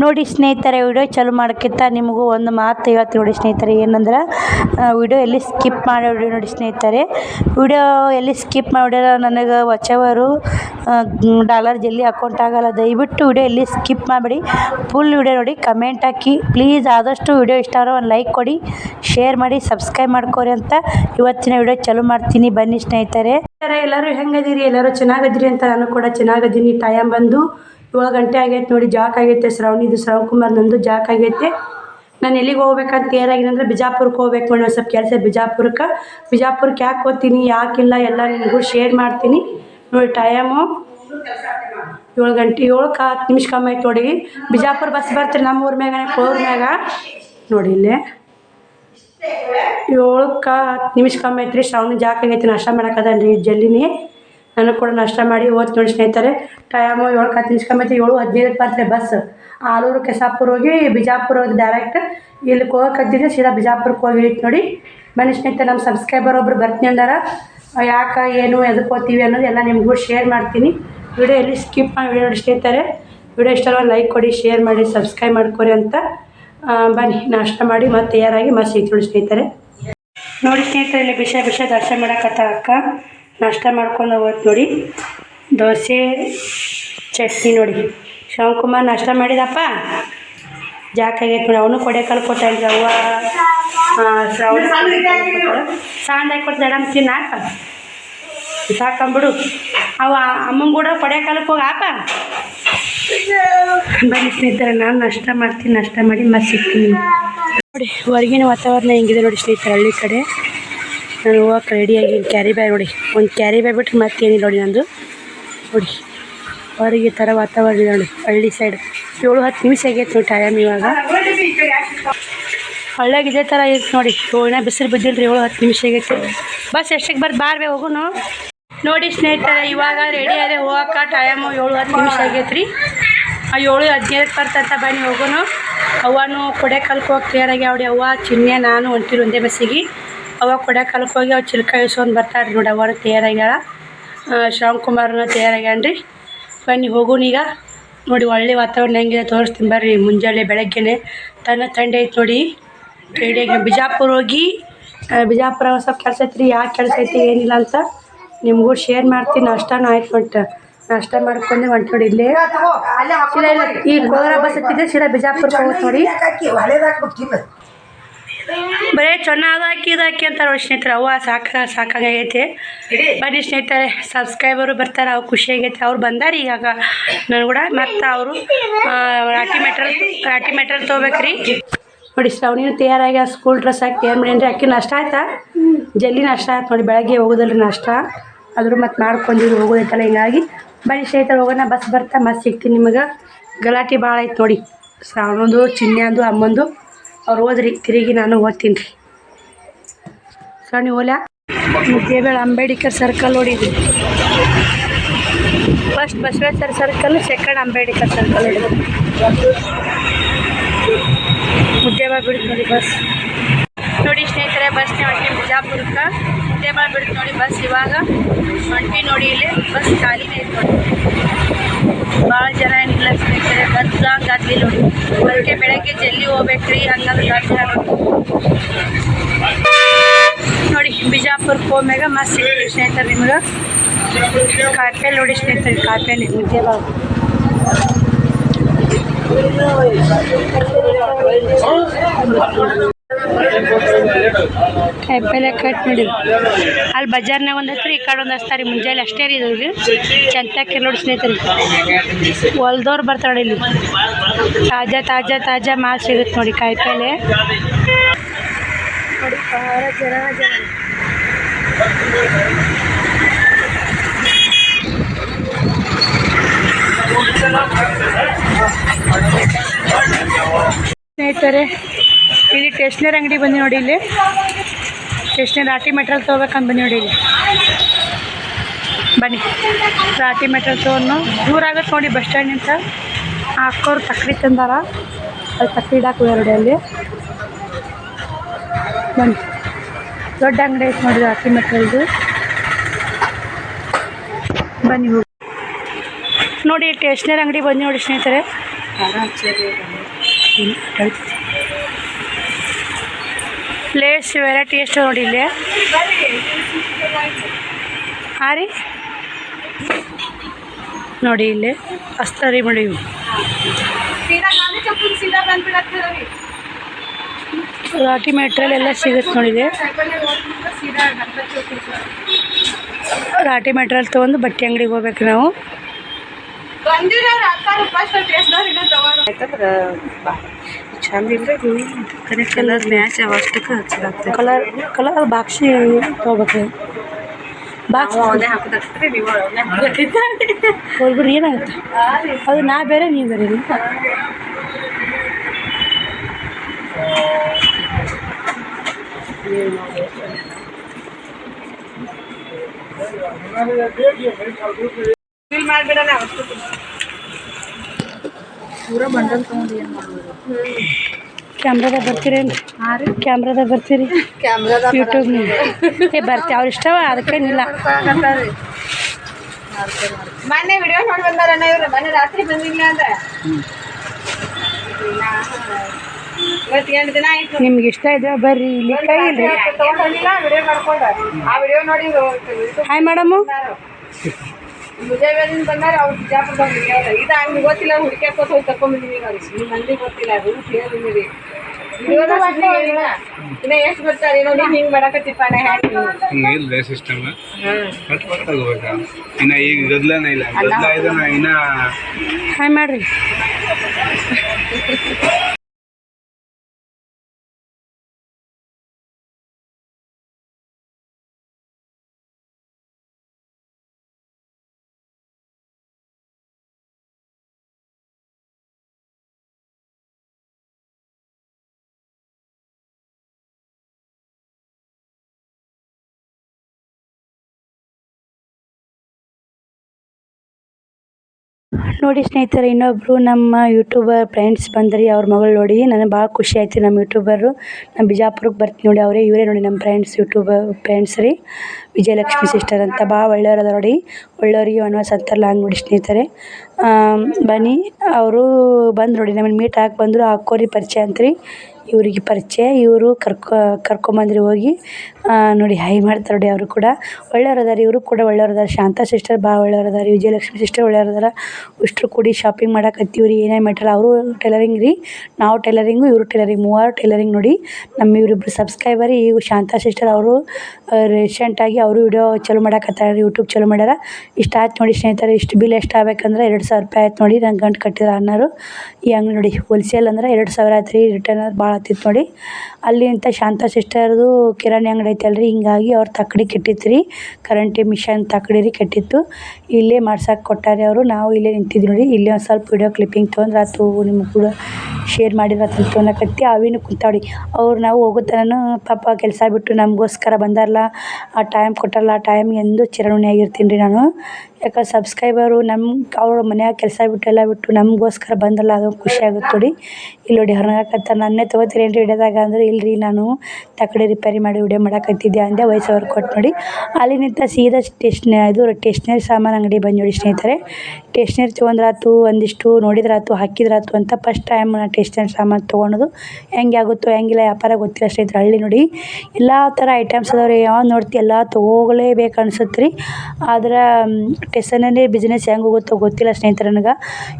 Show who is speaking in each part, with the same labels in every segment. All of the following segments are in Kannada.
Speaker 1: ನೋಡಿ ಸ್ನೇಹಿತರೆ, ವಿಡಿಯೋ ಚಾಲು ಮಾಡೋಕ್ಕಿಂತ ನಿಮಗೂ ಒಂದು ಮಾತು ಹೇಳ್ತೀನಿ ನೋಡಿ ಸ್ನೇಹಿತರೆ, ಏನಂದ್ರೆ ವಿಡಿಯೋ ಎಲ್ಲಿ ಸ್ಕಿಪ್ ಮಾಡಿ ವಿಡಿಯೋ ನೋಡಿ ಸ್ನೇಹಿತರೆ. ವಿಡಿಯೋ ಎಲ್ಲಿ ಸ್ಕಿಪ್ ಮಾಡ್ಯಾರ ನನಗೆ ವಚವರು ಡಾಲರ್ ಜಲ್ದಿ ಅಕೌಂಟ್ ಆಗಲ್ಲ, ದಯವಿಟ್ಟು ವಿಡಿಯೋ ಎಲ್ಲಿ ಸ್ಕಿಪ್ ಮಾಡಬೇಡಿ. ಫುಲ್ ವಿಡಿಯೋ ನೋಡಿ ಕಮೆಂಟ್ ಹಾಕಿ. ಪ್ಲೀಸ್ ಆದಷ್ಟು ವಿಡಿಯೋ ಇಷ್ಟ ಆದರೆ ಒಂದು ಲೈಕ್ ಕೊಡಿ ಶೇರ್ ಮಾಡಿ ಸಬ್ಸ್ಕ್ರೈಬ್ ಮಾಡ್ಕೊರಿ ಅಂತ ಇವತ್ತಿನ ವಿಡಿಯೋ ಚಾಲು ಮಾಡ್ತೀನಿ. ಬನ್ನಿ ಸ್ನೇಹಿತರೆ. ಎಲ್ಲರೂ ಹೆಂಗದಿರಿ ಎಲ್ಲರೂ ಚೆನ್ನಾಗದಿರಿ ಅಂತ ನಾನು ಕೂಡ ಚೆನ್ನಾಗದೀನಿ ಟೈಮ್ ಬಂದು ಏಳು ಗಂಟೆ ಆಗೈತೆ ನೋಡಿ, ಜಾಕ್ ಆಗೈತೆ ಶ್ರವಣಿದು ಶ್ರವಣ್ ನಂದು ಜಾಕ್ ಆಗೈತೆ. ನಾನು ಎಲ್ಲಿಗೆ ಹೋಗ್ಬೇಕಂತ ಏನಾಗಿನಂದ್ರೆ ಬಿಜಾಪುರಕ್ಕೆ ಹೋಗ್ಬೇಕು ನೋಡಿ ಒಂದು ಸ್ವಲ್ಪ ಕೆಲಸ ಬಿಜಾಪುರಕ್ಕೆ. ಬಿಜಾಪುರಕ್ಕೆ ಯಾಕೆ ಹೋಗ್ತೀನಿ ಯಾಕಿಲ್ಲ ಎಲ್ಲ ನಿಮಗೂ ಶೇರ್ ಮಾಡ್ತೀನಿ. ನೋಡಿ ಟೈಮು ಏಳು ಗಂಟೆ ಏಳಕ್ಕೆ ಹತ್ತು ನಿಮಿಷ ಕಮ್ಮಿ ಆಯ್ತು ನೋಡಿ. ಬಿಜಾಪುರ ಬಸ್ ಬರ್ತೀರಿ ನಮ್ಮ ಊರ ಮ್ಯಾಗ ಕೋರ್ ಮ್ಯಾಗ? ನೋಡಿ ಇಲ್ಲೇ. ಏಳಕ್ಕೆ ಹತ್ತು ನಿಮಿಷ ಕಮ್ಮಿ ಐತ್ರಿ ಶ್ರವಣ ಜಾಕ್ ಆಗೈತಿ, ನಾಷ್ಟ ಮಾಡೋಕ್ಕದ ರೀ ನನಗೆ ಕೂಡ ನಾಷ್ಟ ಮಾಡಿ ಓದ್ತು ನೋಡಿ ಸ್ನೇಹಿತರೆ. ಟೈಮು ಏಳು ಕತ್ತಿ ಕಮ್ಮಿ ಏಳು, ಹದಿನೈದಕ್ಕೆ ಬರ್ತಾರೆ ಬಸ್ ಆಲೂರು ಕೆಸಾಪುರ ಹೋಗಿ ಬಿಜಾಪುರ ಹೋಗಿ ಡೈರೆಕ್ಟ್ ಇಲ್ಲಿ ಹೋಗಕತ್ತಿದ್ದೆ ಸೀದಾ ಬಿಜಾಪುರಕ್ಕೆ ಹೋಗಿ ಇಳಿತು ನೋಡಿ. ಮನೆ ಸ್ನೇಹಿತರೆ ನಮ್ಮ ಸಬ್ಸ್ಕ್ರೈಬರ್ ಒಬ್ರು ಬರ್ತೀನಿ ಅಂದಾರ. ಯಾಕೆ, ಏನು ಎದಕ್ಕೆ ಹೋಗ್ತೀವಿ ಅನ್ನೋದು ಎಲ್ಲ ನಿಮಗೂ ಶೇರ್ ಮಾಡ್ತೀನಿ. ವಿಡಿಯೋ ಎಲ್ಲಿ ಸ್ಕಿಪ್ ಮಾಡಿ ವಿಡಿಯೋ ನೋಡಿ ಸ್ನೇಹಿತರೆ. ವಿಡಿಯೋ ಇಷ್ಟ ಲೈಕ್ ಕೊಡಿ ಶೇರ್ ಮಾಡಿ ಸಬ್ಸ್ಕ್ರೈಬ್ ಮಾಡ್ಕೊರಿ ಅಂತ. ಬನ್ನಿ, ನಾಷ್ಟ ಮಾಡಿ ಮತ್ತೆ ತಯಾರಾಗಿ ಮತ್ತೆ ಸಿಗ್ತೀವಿ ಸ್ನೇಹಿತರೆ. ನೋಡಿ ಸ್ನೇಹಿತರೆ, ಇಲ್ಲಿ ಬಿಸಿ ಬಿಸಿ ದರ್ಶನ ಮಾಡಕತ್ತ ಅಕ್ಕ. ನಾಷ್ಟ ಮಾಡ್ಕೊಂಡು ಹೋಗೋದು ನೋಡಿ. ದೋಸೆ, ಚಟ್ನಿ ನೋಡಿ. ಶಿವಕುಮಾರ್ ನಾಷ್ಟ ಮಾಡಿದಪ್ಪ? ಜಾಕಾಗೈತೆ ನೋಡಿ ಅವನು ಕೊಡೆಕಾಲು ಇದ್ದ ಅವ್ವ. ಹಾಕಿ ಕೊಟ್ಟು ದಡಮ್ ತಿನ್ನಾಕ. ಸಾಕಂಬಿಡು. ಅವ ಅಮ್ಮನ ಕೂಡ ಕೊಡೆಕಾಲಕ್ಕೆ ಹೋಗಿ ಆಪ. ಬನ್ನಿ ಸ್ನೇಹಿತರೆ, ನಾನು ನಷ್ಟ ಮಾಡ್ತೀನಿ, ನಷ್ಟ ಮಾಡಿ ಮತ್ತೆ ಸಿಗ್ತೀನಿ. ನೋಡಿ, ಹೊರಗಿನ ವಾತಾವರಣ ಹೆಂಗಿದೆ ನೋಡಿ ಸ್ನೇಹಿತರೆ, ಹಳ್ಳಿ ಕಡೆ. ನಾನು ಹೋಗಕ್ಕೆ ರೆಡಿಯಾಗಿ ಕ್ಯಾರಿ ಬ್ಯಾಗ್ ನೋಡಿ. ಒಂದು ಕ್ಯಾರಿ ಬ್ಯಾಗ್ ಬಿಟ್ಟರೆ ಮತ್ತೇನಿಲ್ಲ ನೋಡಿ ನಂದು. ನೋಡಿ. ಹೊರಗೆ ಥರ ವಾತಾವರಣ ನೋಡಿ. ಹಳ್ಳಿ ಸೈಡ್ ಏಳು, ಹತ್ತು ನಿಮಿಷ ಆಗೈತೆ ನೋಡಿ ಟೈಮ್ ಇವಾಗ. ಹಳ್ಳಿಯಾಗ ಇದೇ ಥರ ಇತ್ತು ನೋಡಿ. ಏನ ಬಿಸಿಲು ಬಿದ್ದಿಲ್ಲ ರೀ ಏಳು, ಹತ್ತು ನಿಮಿಷ ಆಗೈತೆ. ಬಸ್ ಎಷ್ಟಕ್ಕೆ ಬರ್ದು ಬಾರ್ಬೇ ಹೋಗುನು? ನೋಡಿ ಸ್ನೇಹಿತರೆ, ಇವಾಗ ರೆಡಿ ಆದೆ ಹೋಗಕ್ಕೆ ಟೈಮು ಏಳು, ಹತ್ತು ನಿಮಿಷ ಆಗೈತೆ ರೀ. ಆ ಏಳು ಹದಿನೈದು ಬರ್ತಂತ ಬನ್ನಿ ಹೋಗೋನು. ಅವನು ಕೊಡೆ ಹೋಗಿ ಕ್ಲಿಯರಾಗಿ ಅವಡಿ ಅವ್ವ, ಚಿನ್ನೆ, ನಾನು ಹೊಂಟಿರು ಒಂದೇ ಬಸ್ಸಿಗೆ. ಅವ ಕೊಡೆಕಾಲಕ್ಕೆ ಹೋಗಿ ಅವ್ರು ಚಿಲ್ಕ ಇಸ್ಕೊಂಡು ರೀ ನೋಡಿ ಅವನು ತೇರಾಗ್ಯಾಳ ಶ್ರಾವಣ್ ಕುಮಾರ್ನ ರೀ ಬನ್ನಿ ಹೋಗೋಣ ಈಗ ನೋಡಿ ಒಳ್ಳೆ ವಾತಾವರಣ ಹೆಂಗಿದೆ ತೋರಿಸ್ತೀನಿ ಬರ್ರಿ ಮುಂಜಾನೆ ಬೆಳಗ್ಗೆನೆ ತನ್ನ ತಂಡೆ ಐತೆ ನೋಡಿ ರೆಡಿಯಾಗಿ ಬಿಜಾಪುರ ಹೋಗಿ ಬಿಜಾಪುರ ಸ್ವಲ್ಪ ಕೆಲಸ ರೀ ಯಾಕೆ ಕೆಲಸ ಐತಿ ಏನಿಲ್ಲ ಅಂತ ನಿಮಗೂ ಶೇರ್ ಮಾಡ್ತೀನಿ ನಾಷ್ಟಾನು ಆಯ್ತು ಹೊಂಟ ನಾಷ್ಟ ಮಾಡ್ಕೊಂಡು ಹೊಂಟು ನೋಡಿ ಇಲ್ಲೇ ಈ ಕೋಲಾರ ಬಸ್ ಹತ್ತಿದ್ರೆ ಶಿರಾ ಬಿಜಾಪುರಕ್ಕೆ ಹೋಗುತ್ತೆ ನೋಡಿ ಬರೀ ಚೆನ್ನಾಗಿ ಹಾಕಿ ಇದು ಹಾಕಿ ಅಂತಾರೆ ನೋಡಿ ಸ್ನೇಹಿತರೆ. ಅವ್ವ ಸಾಕ ಸಾಕಾಗೈತೆ ಬನ್ನಿ ಸ್ನೇಹಿತರೆ ಸಬ್ಸ್ಕ್ರೈಬರು ಬರ್ತಾರೆ ಅವ್ರು ಖುಷಿ ಆಗೈತೆ. ಅವ್ರು ಬಂದಾರ ಈಗ ನಾನು ಕೂಡ. ಮತ್ತು ಅವರು ರಾಟಿ ಮೆಟ್ರಲ್ ರಾಟಿ ಮೆಟ್ರಲ್ ತೊಗೋಬೇಕ್ರಿ. ನೋಡಿ ಶ್ರವಣಿನೂ ತಯಾರಾಗಿ ಸ್ಕೂಲ್ ಡ್ರೆಸ್ ಹಾಕಿ ತಯಾರು ಮಾಡೇನ್ರಿ. ಅಕ್ಕಿ ನಷ್ಟ ಆಯ್ತಾ? ಜಲ್ದಿ ನಷ್ಟ ಆಯ್ತು ನೋಡಿ ಬೆಳಗ್ಗೆ ಹೋಗೋದಲ್ರಿ ನಷ್ಟ. ಆದರೂ ಮತ್ತೆ ಮಾಡ್ಕೊಂಡಿದ್ದು ಹೋಗೋದೈತಲ್ಲ. ಹಿಂಗಾಗಿ ಬನ್ನಿ ಸ್ನೇಹಿತರೆ ಹೋಗೋಣ. ಬಸ್ ಬರ್ತಾ ಮತ್ತೆ ಸಿಗ್ತೀನಿ ನಿಮಗೆ. ಗಲಾಟೆ ಭಾಳ ಐತೆ ನೋಡಿ. ಶ್ರಾವಣದು ಚಿನ್ನೆಂದು ಅಮ್ಮಂದು. ಅವ್ರು ಹೋದ್ರಿ, ತಿರುಗಿ ನಾನು ಓದ್ತೀನಿ ರೀ. ಸಣ್ಣ ಓಲ್ಯಾ ಮುದ್ದೇಬೇಳ ಅಂಬೇಡ್ಕರ್ ಸರ್ಕಲ್ ನೋಡಿದ್ವಿ first Basaveshwara circle second Ambedkar circle ನೋಡಿದ್ವಿ ಮುದ್ದೇಬೇಳ ಬಿಡ್ತು ನೋಡಿ ಬಸ್. ನೋಡಿ ಸ್ನೇಹಿತರೆ, ಬಸ್ ಹೊಂಟಿ ಬಿಜಾಪುರಕ್ಕೆ. ಮುದ್ದೇಬಾಳ ಬಿಡ್ತು ನೋಡಿ ಬಸ್ ಇವಾಗ. ಹೊಂಟಿ ನೋಡಿ ಇಲ್ಲಿ, ಬಸ್ ಖಾಲಿನೇ ನೋಡಿ. ಭಾಳ ಜನ ಏನಿಲ್ಲ ಸ್ನೇಹಿತರೆ. ಗದ್ದಲ ಗದ್ದಲಿ ನೋಡಿ. ಅದಕ್ಕೆ ಬೆಳಗ್ಗೆ ಜಲ್ದಿ ಹೋಗ್ಬೇಕ್ರಿ ಹಂಗಂದ್ರೆ ಗದ್ದಲ ನೋಡಿ ಬಿಜಾಪುರಕ್ಕೆ ಹೋಗ್ಮ್ಯಾಗ ಮಸ್ತ್ ಸಿಗ್ತೀವಿ ಸ್ನೇಹಿತರು ನಿಮ್ಗೆ. ಕಾಯಿಪಲ್ಲೆ ನೋಡಿ ಸ್ನೇಹಿತರೆ ಕಾಯಿಪಲ್ಲೆ ಮುದ್ದೆ ಬಾವು ಕಾಯಿಪಲ್ಲೆ ಕಟ್ ನೋಡಿ. ಅಲ್ಲಿ ಬಜಾರ್ನಾಗ ಒಂದು ಹತ್ರಿ ಈ ಕಡೆ ಒಂದು ಹಚ್ತಾರೆ ಮುಂಜಾನೆ ಅಷ್ಟೇ ರೀ ಇದು ರೀ ಚಂತಕ್ಕೆ ನೋಡಿ ಸ್ನೇಹಿತರೆ. ಹೊಲ್ದವ್ರು ಬರ್ತಾಳೆ ಇಲ್ಲಿ. ತಾಜಾ ತಾಜಾ ತಾಜಾ ಮಾಲ್ ಸಿಗುತ್ತೆ ನೋಡಿ ಕಾಯಿಪಲ್ಲೆ ನೋಡಿ ಜನ. ಸ್ನೇಹಿತರೆ ಇಲ್ಲಿ ಟೇಸ್ಟ್ನರ್ ಅಂಗಡಿ ಬಂದು ನೋಡಿ ಇಲ್ಲಿ. ಸ್ಟೇಷ್ನರಿ ರಾಟಿ ಮೆಟ್ರಲ್ ತೊಗೋಬೇಕಂತ ಬನ್ನಿ ನೋಡಿ ಇಲ್ಲಿ. ಬನ್ನಿ. ರಾಟಿ ಮೆಟೀರಿಯಲ್ ತೊಗೊಂಡು ದೂರ ಆಗತ್ತೆ ನೋಡಿ ಬಸ್ ಸ್ಟ್ಯಾಂಡಿಂದ ಹಾಕೋರು ತಕ್ರಿ ತಂದಾರ. ಅಲ್ಲಿ ತಕ್ಕಡಿ ಇಡಾಕು ಎರಡು ಅಲ್ಲಿ. ಬನ್ನಿ. ದೊಡ್ಡ ಅಂಗಡಿ ಐತೆ ನೋಡಿ ರಾಟಿ ಮೆಟ್ರಲ್ದು. ಬನ್ನಿ ಹೋಗಿ. ನೋಡಿ ಸ್ಟೇಷ್ನರಿ ಅಂಗಡಿ ಬನ್ನಿ ನೋಡಿ ಸ್ನೇಹಿತರೆ. ಪ್ಲೇಟ್ಸ್ ವೆರೈಟಿ ಎಷ್ಟು ನೋಡಿ ಇಲ್ಲಿ. ಹಾಂ ರೀ? ನೋಡಿ ಇಲ್ಲಿ ಅಸ್ತರಿ ಮಾಡಿ. ರಾಟಿ ಮೆಟ್ರಿಯಲ್ ಎಲ್ಲ ಸಿಗುತ್ತೆ ನೋಡಿದೆ. ರಾಟಿ ಮೆಟ್ರಿಯಲ್ ತೊಗೊಂಡು ಬಟ್ಟೆ ಅಂಗಡಿಗೆ ಹೋಗ್ಬೇಕು ನಾವು.
Speaker 2: ಚಂದ ಇಲ್ರಿ ಕರೆ ಕಲರ್ ಮ್ಯಾಚ್ ಅವಷ್ಟಕ್ಕೆ ಹಚ್ಚಲಾಗ್ತದೆ
Speaker 1: ಕಲರ್ ಕಲರ್ ಬಾಕ್ಸಿ ತೊಗೋಬೇಕು ಬಾಕ್ಸ್
Speaker 2: ಅವನೇ ಹಾಕೋದಾಗ್ತದೆ ನೀವು ಅವನೇ ಹಾಕೋದಿದ್ದ
Speaker 1: ಹೋಗ್ಬಿಡ್ರಿ ಏನಾಗುತ್ತೆ ಅದು ನಾ ಬೇರೆ ನೀವು ಬೇರೆ ರೀ
Speaker 2: ಫಿಲ್ ಮಾಡ್ಬಿಡಣ ಅವಷ್ಟು ಪೂರ ಬಂಡಲ್ ತೊಗೊಂಡು ಏನು ಮಾಡೋದು
Speaker 1: ಕ್ಯಾಮ್ರಾದಾಗ ಬರ್ತೀರೇನು
Speaker 2: ಹಾಂ ರೀ.
Speaker 1: ಕ್ಯಾಮ್ರಾದಾಗ ಬರ್ತೀರಿ? ಯೂಟ್ಯೂಬ್ ಏ ಬರ್ತೀವಿ ಅವ್ರ ಇಷ್ಟವ ಅದಕ್ಕೇನಿಲ್ಲ
Speaker 2: ಮೊನ್ನೆ ವಿಡಿಯೋ ನೋಡಿ ಬಂದಾರಣ್ಣ ಇವ್ರು. ಮೊನ್ನೆ ರಾತ್ರಿ ಬಂದಿಲ್ಲ ಅಂದ್ರೆ.
Speaker 1: ನಿಮ್ಗೆ ಇಷ್ಟ ಇದ್ರೆ ಬರ್ರಿ ಇಲ್ಲಿ ಕೈ ಇಲ್ರಿ.
Speaker 2: ವಿಡಿಯೋ ಮಾಡ್ಕೊಂಡು. ಆ ವಿಡಿಯೋ ನೋಡಿ
Speaker 1: ಹಾಯ್ ಮೇಡಮು
Speaker 2: ವಿಜಯವಾದಿಂದ ಬಂದಾರ ಅವ್ರು ಬಿಜಾಪುರದಾಗ ವಿಡಿಯೋ ಇದು ಹಂಗೆ ಗೊತ್ತಿಲ್ಲ ಹುಡುಕ್ಯಾಕೋತ ಹೋಗಿ ತಗೊಂಡ್ಬಂದಿನಿ ನಾನು ನಿಮ್ಮ ಮಂದಿ ಗೊತ್ತಿಲ್ಲ ಅದು ಕೇಳಿದ್ರಿ ಇನ್ನ ಎಷ್ಟು ಬರ್ತಾರೆ ನೋಡಿ ಹಿಂಗೆ ಮಾಡಕತ್ತಿಪ್ಪ ನಾ
Speaker 3: ಇಲ್ಲ ಸಿಸ್ಟಮ್ ಕಟ್ ಕಟ್ ತಗೋಬೇಕಾ ಇನ್ನ ಈಗ ಗದ್ಲನ ಇಲ್ಲ. ಗದ್ಲ ಇನ್ನ
Speaker 1: ಹಾಯ್ ಮಾಡ್ರಿ. ನೋಡಿ ಸ್ನೇಹಿತರೆ ಇನ್ನೊಬ್ಬರು ನಮ್ಮ ಯೂಟ್ಯೂಬರ್ ಫ್ರೆಂಡ್ಸ್ ಬಂದ್ರಿ, ಅವ್ರ ಮಗಳು ನೋಡಿ. ನನಗೆ ಭಾಳ ಖುಷಿ ಆಯ್ತು ನಮ್ಮ ಯೂಟ್ಯೂಬರು ನಮ್ಮ ಬಿಜಾಪುರಕ್ಕೆ ಬರ್ತೀನಿ ನೋಡಿ ಅವರೇ, ಇವರೇ ನೋಡಿ ನಮ್ಮ ಫ್ರೆಂಡ್ಸ್ ಯೂಟ್ಯೂಬರ್ ಫ್ರೆಂಡ್ಸ್ ರೀ. ವಿಜಯಲಕ್ಷ್ಮಿ ಸಿಸ್ಟರ್ ಅಂತ ಭಾಳ ಒಳ್ಳೆಯವ್ರು ಅದ ನೋಡಿ. ಒಳ್ಳೆಯವ್ರಿಗೆ ವನವಾಸ ಅಂತಾರಲ್ಲ ಹಂಗೆ ನೋಡಿ ಸ್ನೇಹಿತರೆ. ಬನ್ನಿ, ಅವರು ಬಂದು ನೋಡಿ ನಮ್ಮನ್ನು ಮೀಟ್ ಹಾಕಿ ಬಂದರು, ಹಾಕೋರಿ ಪರಿಚಯ ಅಂತ್ರಿ. ಇವರಿಗೆ ಪರಿಚಯ, ಇವರು ಕರ್ಕೊ, ಕರ್ಕೊಂಬಂದ್ರು ಹೋಗಿ ನೋಡಿ ಹೈ ಮಾಡ್ತಾರೆ ನೋಡಿ ಅವರು ಕೂಡ. ಒಳ್ಳೆಯವ್ರು ಅದಾರ, ಇವರು ಕೂಡ ಒಳ್ಳೆಯವ್ರು ಅದಾರ. ಶಾಂತಾ ಸಿಸ್ಟರ್ ಭಾಳ ಒಳ್ಳೆಯವ್ರು ಅದಾರ, ವಿಜಯಲಕ್ಷ್ಮಿ ಸಿಸ್ಟರ್ ಒಳ್ಳೆಯವ್ರು ಅದಾರ. ಇಷ್ಟರು ಕೂಡಿ ಶಾಪಿಂಗ್ ಮಾಡಕತ್ತೀವ್ರಿ ಏನೇನು ಮೆಟೀರಿಯಲ್ ಅವರು ಟೈಲರಿಂಗ್ ರೀ, ನಾವು ಟೈಲರಿಂಗು ಇವರು ಟೈಲರಿಂಗ್ ಮೂವರು ಟೈಲರಿಂಗ್ ನೋಡಿ. ನಮ್ಮ ಇವರಿಬ್ರು ಸಬ್ಸ್ಕ್ರೈಬರ್ ಈಗ ಶಾಂತಾ ಸಿಸ್ಟರ್ ಅವರು ರೀಸೆಂಟಾಗಿ ಅವರು ವಿಡಿಯೋ ಚಲೋ ಮಾಡಕತ್ತಾರೆ ಯೂಟ್ಯೂಬ್ ಚಲೋ ಮಾಡ್ಯಾರ. ಇಷ್ಟು ಆಯ್ತು ನೋಡಿ ಸ್ನೇಹಿತರೆ, ಇಷ್ಟು ಬಿಲ್ ಎಷ್ಟು ಆಗ್ಬೇಕಂದ್ರೆ ಎರಡು ಸಾವಿರ ರೂಪಾಯಿ ಆಯ್ತು ನೋಡಿ ನಂಗೆ ಗಂಟು ಕಟ್ಟಿದ್ರೆ ಅನ್ನೋರು. ಈ ಹಂಗೆ ನೋಡಿ ಹೋಲ್ಸೇಲ್ ಅಂದ್ರೆ ಎರಡು ಸಾವಿರ ಆಯ್ತು ರೀ ರಿಟರ್ನ್ ಭಾಳ ಆಗ್ತಿತ್ತು ನೋಡಿ. ಅಲ್ಲಿ ಅಂತ ಶಾಂತ ಸಿಸ್ಟರ್ದು ಕಿರಾಣಿ ಅಂಗಡಿ ಐತಲ್ರಿ ಹಿಂಗಾಗಿ ಅವ್ರ ತಕ್ಕಡಿ ಕೆಟ್ಟಿತ್ತು ರೀ ಕರೆಂಟಿ ಮಿಷನ್ ತಕ್ಕಡಿ ರೀ ಕೆಟ್ಟಿತ್ತು. ಇಲ್ಲೇ ಮಾಡ್ಸಕ್ಕೆ ಕೊಟ್ಟಾರೆ ಅವರು. ನಾವು ಇಲ್ಲೇ ನಿಂತಿದ್ವಿ ನೋಡಿ. ಇಲ್ಲೇ ಒಂದು ಸ್ವಲ್ಪ ವಿಡಿಯೋ ಕ್ಲಿಪ್ಪಿಂಗ್ ತೊಗೊಂಡ್ರೆ ಆತು ನಿಮ್ಗೆ ಕೂಡ ಶೇರ್ ಮಾಡಿದ್ರೆ ಆತು ತೊಗೊಳಕತ್ತಿ ಅವಿನೂ ಕುಂತಾವ್ರಿ. ಅವ್ರು ನಾವು ಹೋಗುತ್ತಾನು ಪಾಪ ಕೆಲಸ ಬಿಟ್ಟು ನಮಗೋಸ್ಕರ ಬಂದಾರಲ್ಲ ಆ ಟೈಮ್ ಕೊಟ್ಟಾರಲ್ಲ ಆ ಟೈಮ್ ಎಂದು ಚಿರಋಣಿ ಆಗಿರ್ತೀನಿ ರೀ ನಾನು. ಯಾಕಂದ್ರೆ ಸಬ್ಸ್ಕ್ರೈಬರು ನಮ್ಮ ಅವ್ರ ಮನ್ಯಾಗ ಕೆಲಸ ಬಿಟ್ಟು ಎಲ್ಲ ಬಿಟ್ಟು ನಮಗೋಸ್ಕರ ಬಂದಲ್ಲ ಅದು ಖುಷಿ ಆಗುತ್ತೆ ನೋಡಿ. ಇಲ್ಲಿ ನೋಡಿ ಹೊರಗಾಕತ್ತ ನನ್ನೇ ತೊಗೋತೀರಿ ಏನು ಹಿಡಿಯೋದಾಗ ಅಂದ್ರೆ, ಇಲ್ರಿ, ನಾನು ತಕ್ಕಡಿ ರಿಪೇರಿ ಮಾಡಿ ವಿಡಿಯೋ ಮಾಡಕತ್ತಿದ್ದೆ ಅಂದೆ ವಯಸ್ಸು ಕೊಟ್ಟು ನೋಡಿ. ಅಲ್ಲಿ ನಿಂತ ಸೀದಾ ಸ್ಟೇಷ್ನ ಇದು ಟೇಷ್ನರಿ ಸಾಮಾನು ಅಂಗಡಿ ಬಂದು ನೋಡಿ ಸ್ನೇಹಿತರೆ. ಟೇಷ್ನರಿ ತೊಗೊಂಡ್ರಾತು, ಒಂದಿಷ್ಟು ನೋಡಿದ್ರಾತು, ಹಾಕಿದ್ರಾತು ಅಂತ ಫಸ್ಟ್ ಟೈಮ್ ನಾನು ಟೇಷ್ನರಿ ಸಾಮಾನು ತೊಗೊಳೋದು ಹೆಂಗೆ ಆಗುತ್ತೋ, ಹೆಂಗಿಲ್ಲ, ವ್ಯಾಪಾರ ಗೊತ್ತಿಲ್ಲ ಸ್ನೇಹಿತರೆ, ಹಳ್ಳಿ ನೋಡಿ. ಎಲ್ಲ ಥರ ಐಟಮ್ಸ್ ಅದಾವೆ ರೀ ಯಾವ್ದು ನೋಡ್ತಿ, ಎಲ್ಲ ತೊಗೊಳ್ಳೇಬೇಕು ಅನ್ಸುತ್ತೆ ರೀ ಆದ್ರೆ ಟೇಷನರಿ ಬಿಸ್ನೆಸ್ ಹೆಂಗೆ ಹೋಗುತ್ತೋ ಗೊತ್ತಿಲ್ಲ ಸ್ನೇಹಿತರೆ ನನಗೆ.